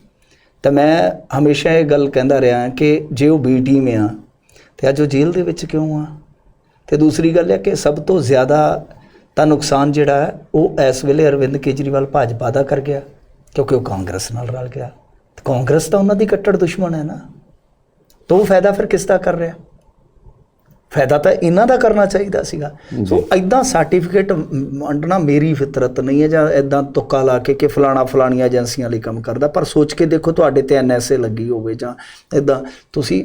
[SPEAKER 2] ਤਾਂ ਮੈਂ ਹਮੇਸ਼ਾ ਇਹ ਗੱਲ ਕਹਿੰਦਾ ਰਿਹਾ ਕਿ ਜੇ ਉਹ ਬੀ ਟੀਮ ਆ ਤੇ ਅੱਜ ਉਹ ਜੇਲ੍ਹ ਦੇ ਵਿੱਚ ਕਿਉਂ ਆ? ਤੇ ਦੂਸਰੀ ਗੱਲ ਹੈ ਕਿ ਸਭ ਤੋਂ ਜ਼ਿਆਦਾ ਤਾਂ ਨੁਕਸਾਨ ਜਿਹੜਾ ਹੈ ਉਹ ਇਸ ਵੇਲੇ ਅਰਵਿੰਦ ਕੇਜਰੀਵਾਲ ਭਾਜਪਾ ਦਾ ਕਰ ਗਿਆ ਕਿਉਂਕਿ ਉਹ ਕਾਂਗਰਸ ਨਾਲ ਰਲ ਗਿਆ। ਤੇ ਕਾਂਗਰਸ ਤਾਂ ਉਹਨਾਂ ਦੀ ਕੱਟੜ ਦੁਸ਼ਮਣ ਹੈ ਨਾ। ਤਾਂ ਉਹ ਫਾਇਦਾ ਫਿਰ ਕਿਸ ਦਾ ਕਰ ਰਿਹਾ? ਫਾਇਦਾ ਤਾਂ ਇਹਨਾਂ ਦਾ ਕਰਨਾ ਚਾਹੀਦਾ ਸੀਗਾ। ਸੋ ਐਦਾਂ ਸਰਟੀਫਿਕੇਟ ਵੰਡਣਾ ਮੇਰੀ ਫਿਤਰਤ ਨਹੀਂ ਹੈ ਜਾਂ ਐਦਾਂ ਤੁੱਕਾ ਲਾ ਕੇ ਕਿ ਫਲਾਣਾ ਫਲਾਣੀਆਂ ਏਜੰਸੀਆਂ ਲਈ ਕੰਮ ਕਰਦਾ ਪਰ ਸੋਚ ਕੇ ਦੇਖੋ ਤੁਹਾਡੇ ਤੇ ਐਨਐਸਏ ਲੱਗੀ ਹੋਵੇ ਜਾਂ ਐਦਾਂ ਤੁਸੀਂ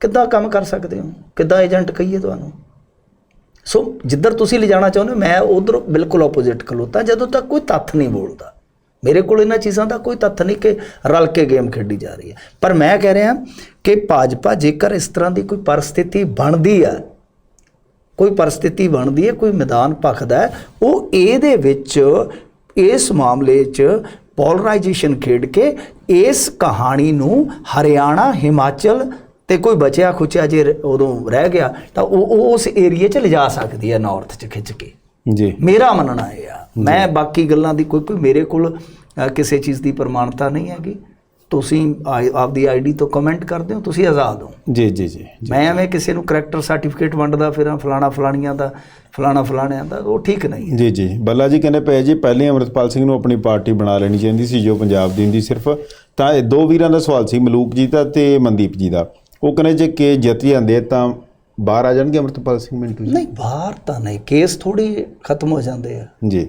[SPEAKER 2] ਕਿੱਦਾਂ ਕੰਮ ਕਰ ਸਕਦੇ ਹੋ? ਕਿੱਦਾਂ ਏਜੰਟ ਕਹੀਏ ਤੁਹਾਨੂੰ? ਸੋ ਜਿੱਧਰ ਤੁਸੀਂ ਲਿਜਾਣਾ ਚਾਹੁੰਦੇ ਹੋ, ਮੈਂ ਉਧਰ ਬਿਲਕੁਲ ਆਪੋਜ਼ਿਟ ਖਲੋਤਾ ਜਦੋਂ ਤੱਕ ਕੋਈ ਤੱਥ ਨਹੀਂ ਬੋਲਦਾ। ਮੇਰੇ ਕੋਲ ਇਹਨਾਂ ਚੀਜ਼ਾਂ ਦਾ ਕੋਈ ਤੱਥ ਨਹੀਂ ਕਿ ਰਲ ਕੇ ਗੇਮ ਖੇਡੀ ਜਾ ਰਹੀ ਹੈ। ਪਰ ਮੈਂ ਕਹਿ ਰਿਹਾ ਕਿ ਭਾਜਪਾ, ਜੇਕਰ ਇਸ ਤਰ੍ਹਾਂ ਦੀ ਕੋਈ ਪਰਿਸਥਿਤੀ ਬਣਦੀ ਆ ਕੋਈ ਪਰਿਸਥਿਤੀ ਬਣਦੀ ਹੈ, ਕੋਈ ਮੈਦਾਨ ਭਖਦਾ ਉਹ ਇਹਦੇ ਵਿੱਚ, ਇਸ ਮਾਮਲੇ 'ਚ ਪੋਲਰਾਈਜੇਸ਼ਨ ਖੇਡ ਕੇ ਇਸ ਕਹਾਣੀ ਨੂੰ ਹਰਿਆਣਾ, ਹਿਮਾਚਲ ਤੇ ਕੋਈ ਬਚਿਆ ਖੁਚਿਆ ਜੇ ਉਦੋਂ ਰਹਿ ਗਿਆ ਤਾਂ ਉਹ ਉਸ ਏਰੀਏ 'ਚ ਲਿਜਾ ਸਕਦੀ ਹੈ ਨਾਰਥ 'ਚ ਖਿੱਚ ਕੇ।
[SPEAKER 1] ਜੀ।
[SPEAKER 2] ਮੇਰਾ ਮੰਨਣਾ ਇਹ ਆ। ਮੈਂ ਬਾਕੀ ਗੱਲਾਂ ਦੀ ਕੋਈ ਕੋਈ ਮੇਰੇ ਕੋਲ ਕਿਸੇ ਚੀਜ਼ ਦੀ ਪ੍ਰਮਾਣਤਾ ਨਹੀਂ ਹੈਗੀ। ਤੁਸੀਂ ਆਪਦੀ ਆਈਡੀ ਤੋਂ ਕਮੈਂਟ ਕਰਦੇ ਹੋ ਤੁਸੀਂ ਆਜ਼ਾਦ ਹੋ।
[SPEAKER 1] ਜੀ ਜੀ ਜੀ
[SPEAKER 2] ਮੈਂ ਐਵੇਂ ਕਿਸੇ ਨੂੰ ਕਰੈਕਟਰ ਸਰਟੀਫਿਕੇਟ ਵੰਡਦਾ ਫਿਰਾਂ ਫਲਾਣਾ ਫਲਾਣੀਆਂ ਦਾ ਫਲਾਣਾ ਫਲਾਣਿਆਂ ਦਾ ਉਹ ਠੀਕ ਨਹੀਂ
[SPEAKER 1] ਜੀ ਜੀ। ਬੱਲਾ ਜੀ ਕਹਿੰਦੇ ਪਏ ਜੀ ਪਹਿਲੇ ਅਮਰਿਤਪਾਲ ਸਿੰਘ ਨੂੰ ਆਪਣੀ ਪਾਰਟੀ ਬਣਾ ਲੈਣੀ ਚਾਹੀਦੀ ਸੀ ਜੋ ਪੰਜਾਬ ਦੀ ਹੁੰਦੀ ਸਿਰਫ। ਤਾਂ ਇਹ ਦੋ ਵੀਰਾਂ ਦਾ ਸਵਾਲ ਸੀ ਮਲੂਕ ਜੀ ਦਾ ਤੇ ਮਨਦੀਪ ਜੀ ਦਾ। ਉਹ ਕਹਿੰਦੇ ਜੇ ਕਿ ਜਿੱਤ ਜਾਂਦੇ ਤਾਂ ਬਾਹਰ ਆ ਜਾਣਗੇ ਅਮਰਿਤਪਾਲ ਸਿੰਘ ਮਿੰਟੂ ਜੀ।
[SPEAKER 2] ਨਹੀਂ ਬਾਹਰ ਤਾਂ ਨਹੀਂ। ਕੇਸ ਥੋੜੀ ਖਤਮ ਹੋ ਜਾਂਦੇ ਆ।
[SPEAKER 1] ਜੀ।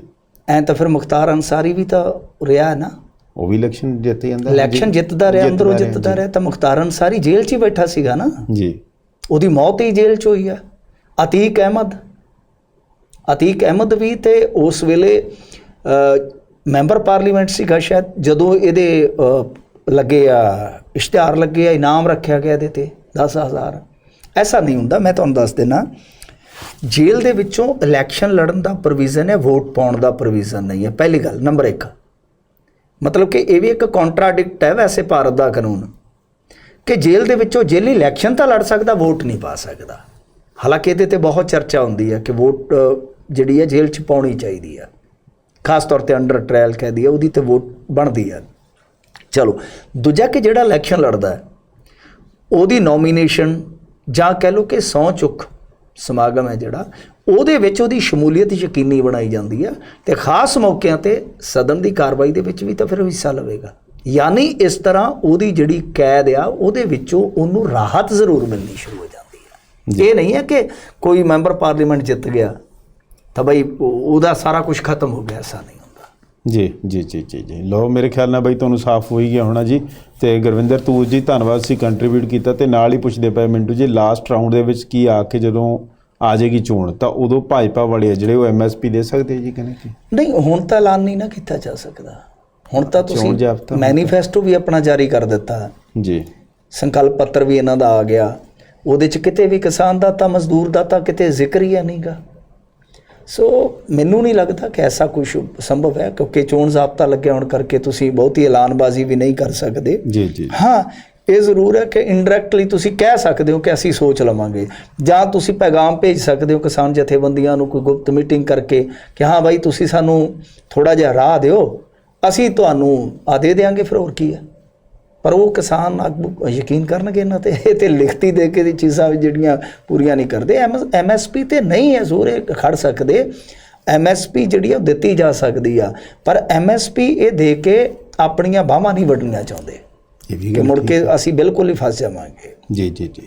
[SPEAKER 2] ਐਂ ਤਾਂ ਫਿਰ ਮੁਖਤਾਰ ਅਨਸਾਰੀ ਵੀ ਤਾਂ ਰਿਹਾ ਨਾ।
[SPEAKER 1] ਉਹ ਵੀ ਇਲੈਕਸ਼ਨ ਜਿੱਤ ਜਾਂਦਾ।
[SPEAKER 2] ਇਲੈਕਸ਼ਨ। ਜਿੱਤਦਾ ਰਿਹਾ ਅੰਦਰੋਂ ਜਿੱਤਦਾ ਰਿਹਾ ਤਾਂ ਮੁਖਤਾਰ ਅਨਸਾਰੀ ਜੇਲ੍ਹ 'ਚ ਹੀ ਬੈਠਾ ਸੀਗਾ ਨਾ।
[SPEAKER 1] ਜੀ।
[SPEAKER 2] ਉਹਦੀ ਮੌਤ ਹੀ ਜੇਲ੍ਹ 'ਚ ਹੋਈ ਆ। ਅਤੀਕ ਅਹਿਮਦ। ਅਤੀਕ ਅਹਿਮਦ ਵੀ ਤੇ ਉਸ ਵੇਲੇ ਮੈਂਬਰ ਪਾਰਲੀਮੈਂਟ ਸੀਗਾ ਸ਼ਾਇਦ ਜਦੋਂ ਇਹਦੇ ਲੱਗੇ ਆ, ਇਸ਼ਤਿਹਾਰ ਲੱਗੇ ਆ, ਇਨਾਮ ਰੱਖਿਆ ਗਿਆ ਇਹਦੇ ਤੇ 10000 ਐਸਾ ਨਹੀਂ ਹੁੰਦਾ, ਮੈਂ ਤੁਹਾਨੂੰ ਦੱਸ ਦੇਣਾ ਜੇਲ੍ਹ ਦੇ ਵਿੱਚੋਂ ਇਲੈਕਸ਼ਨ ਲੜਨ ਦਾ ਪ੍ਰੋਵੀਜ਼ਨ ਹੈ ਵੋਟ ਪਾਉਣ ਦਾ ਪ੍ਰੋਵੀਜ਼ਨ ਨਹੀਂ ਹੈ। ਪਹਿਲੀ ਗੱਲ ਨੰਬਰ 1 ਮਤਲਬ ਕਿ ਇਹ ਵੀ ਇੱਕ ਕੰਟਰਾਡਿਕਟ ਹੈ ਵੈਸੇ ਭਾਰਤ ਦਾ ਕਾਨੂੰਨ, ਕਿ ਜੇਲ੍ਹ ਦੇ ਵਿੱਚੋਂ ਜੇਲ੍ਹ ਇਲੈਕਸ਼ਨ ਤਾਂ ਲੜ ਸਕਦਾ ਵੋਟ ਨਹੀਂ ਪਾ ਸਕਦਾ। ਹਾਲਾਂਕਿ ਇਹਦੇ ਤੇ ਬਹੁਤ ਚਰਚਾ ਹੁੰਦੀ ਹੈ ਕਿ ਵੋਟ ਜਿਹੜੀ ਹੈ ਜੇਲ੍ਹ 'ਚ ਪਾਉਣੀ ਚਾਹੀਦੀ ਆ ਖਾਸ ਤੌਰ ਤੇ ਅੰਡਰ ਟ੍ਰਾਇਲ ਕਹਿ ਦਈਏ, ਉਹਦੀ ਤੇ ਵੋਟ ਬਣਦੀ ਆ ਚਲੋ ਦੂਜਾ ਕਿ ਜਿਹੜਾ ਇਲੈਕਸ਼ਨ ਲੜਦਾ ਹੈ ਉਹਦੀ ਨੋਮੀਨੇਸ਼ਨ ਜਾਂ ਕਹਿ ਲਓ ਕਿ ਸਹੁੰ ਚੁੱਕ ਸਮਾਗਮ ਹੈ ਜਿਹੜਾ ਉਹਦੇ ਵਿੱਚ ਉਹਦੀ ਸ਼ਮੂਲੀਅਤ ਯਕੀਨੀ ਬਣਾਈ ਜਾਂਦੀ ਹੈ ਤੇ ਖਾਸ ਮੌਕਿਆਂ ਤੇ ਸਦਨ ਦੀ ਕਾਰਵਾਈ ਦੇ ਵਿੱਚ ਵੀ ਤਾਂ ਫਿਰ ਹਿੱਸਾ ਲਵੇਗਾ। ਯਾਨੀ ਇਸ ਤਰ੍ਹਾਂ ਉਹਦੀ ਜਿਹੜੀ ਕੈਦ ਆ ਉਹਦੇ ਵਿੱਚੋਂ ਉਹਨੂੰ ਰਾਹਤ ਜ਼ਰੂਰ ਮਿਲਣੀ ਸ਼ੁਰੂ ਹੋ ਜਾਂਦੀ ਹੈ। ਇਹ ਨਹੀਂ ਹੈ ਕਿ ਕੋਈ ਮੈਂਬਰ ਪਾਰਲੀਮੈਂਟ ਜਿੱਤ ਗਿਆ ਤਾਂ ਬਈ ਉਹ- ਉਹਦਾ ਸਾਰਾ ਕੁਝ ਖਤਮ ਹੋ ਗਿਆ ਐਸਾ ਨਹੀਂ।
[SPEAKER 1] ਜੀ ਜੀ ਜੀ ਜੀ ਜੀ। ਲੋ ਮੇਰੇ ਖਿਆਲ ਨਾਲ ਬਈ ਤੁਹਾਨੂੰ ਸਾਫ਼ ਹੋ ਹੀ ਗਿਆ ਹੋਣਾ ਜੀ। ਤੇ ਗੁਰਵਿੰਦਰ ਤੂਜ ਜੀ ਧੰਨਵਾਦ ਸੀ ਕੰਟਰੀਬਿਊਟ ਕੀਤਾ ਤੇ ਨਾਲ ਹੀ ਪੁੱਛਦੇ ਪਏ ਮਿੰਟੂ ਜੀ ਲਾਸਟ ਰਾਉਂਡ ਦੇ ਵਿੱਚ ਕੀ ਆ ਕੇ ਜਦੋਂ ਆ ਜਾਏਗੀ ਚੋਣ? ਤਾਂ ਉਦੋਂ ਭਾਜਪਾ ਵਾਲੇ ਜਿਹੜੇ ਉਹ ਐਮਐਸਪੀ ਦੇ ਸਕਦੇ ਜੀ ਕਹਿੰਦੇ ਕਿ?
[SPEAKER 2] ਨਹੀਂ ਹੁਣ ਤਾਂ ਐਲਾਨ ਨਹੀਂ ਨਾ ਕੀਤਾ ਜਾ ਸਕਦਾ। ਹੁਣ ਤਾਂ ਤੁਸੀਂ ਮੈਨੀਫੈਸਟੋ ਵੀ ਆਪਣਾ ਜਾਰੀ ਕਰ ਦਿੱਤਾ।
[SPEAKER 1] ਜੀ।
[SPEAKER 2] ਸੰਕਲਪ ਪੱਤਰ ਵੀ ਇਹਨਾਂ ਦਾ ਆ ਗਿਆ। ਉਹਦੇ ਚ ਕਿਤੇ ਵੀ ਕਿਸਾਨ ਦਾ ਤਾਂ ਮਜ਼ਦੂਰ ਦਾ ਤਾਂ ਕਿਤੇ ਜ਼ਿਕਰ ਹੈ ਨਹੀਂਗਾ ਸੋ ਮੈਨੂੰ ਨਹੀਂ ਲੱਗਦਾ ਕਿ ਐਸਾ ਕੁਝ ਸੰਭਵ ਹੈ ਕਿਉਂਕਿ ਚੋਣ ਜ਼ਾਬਤਾ ਲੱਗਿਆ ਹੋਣ ਕਰਕੇ ਤੁਸੀਂ ਬਹੁਤੀ ਐਲਾਨਬਾਜ਼ੀ ਵੀ ਨਹੀਂ ਕਰ ਸਕਦੇ।
[SPEAKER 1] ਜੀ ਜੀ।
[SPEAKER 2] ਹਾਂ ਇਹ ਜ਼ਰੂਰ ਹੈ ਕਿ ਇਨਡਾਇਰੈਕਟਲੀ ਤੁਸੀਂ ਕਹਿ ਸਕਦੇ ਹੋ ਕਿ ਅਸੀਂ ਸੋਚ ਲਵਾਂਗੇ। ਜਾਂ ਤੁਸੀਂ ਪੈਗਾਮ ਭੇਜ ਸਕਦੇ ਹੋ ਕਿਸਾਨ ਜਥੇਬੰਦੀਆਂ ਨੂੰ ਕੋਈ ਗੁਪਤ ਮੀਟਿੰਗ ਕਰਕੇ ਕਿ ਹਾਂ ਬਾਈ ਤੁਸੀਂ ਸਾਨੂੰ ਥੋੜਾ ਜਿਹਾ ਰਾਹ ਦਿਓ ਅਸੀਂ ਤੁਹਾਨੂੰ ਆ ਦੇ ਦੇਾਂਗੇ ਫਿਰ ਹੋਰ ਕੀ ਹੈ। ਪਰ ਉਹ ਕਿਸਾਨ ਆਗੂ ਯਕੀਨ ਕਰਨਗੇ ਇਹਨਾਂ ਤੇ ਇਹ ਤੇ ਲਿਖਤੀ ਦੇ ਕੇ ਦੀ ਚੀਜ਼ਾਂ ਵੀ ਜਿਹੜੀਆਂ ਪੂਰੀਆਂ ਨਹੀਂ ਕਰਦੇ। ਐਮਐਸਪੀ ਤੇ ਨਹੀਂ ਹੈ ਜ਼ੋਰੇ ਖੜ ਸਕਦੇ। ਐਮਐਸਪੀ ਜਿਹੜੀ ਉਹ ਦਿੱਤੀ ਜਾ ਸਕਦੀ ਆ। ਪਰ ਐਮਐਸਪੀ ਇਹ ਦੇ ਕੇ ਆਪਣੀਆਂ ਬਾਹਾਂ ਨਹੀਂ ਵੱਢਣੀਆਂ ਚਾਹੁੰਦੇ। ਕਿ ਮੁੜ ਕੇ ਅਸੀਂ ਬਿਲਕੁਲ ਹੀ ਫਸ ਜਾਵਾਂਗੇ।
[SPEAKER 1] ਜੀ ਜੀ ਜੀ।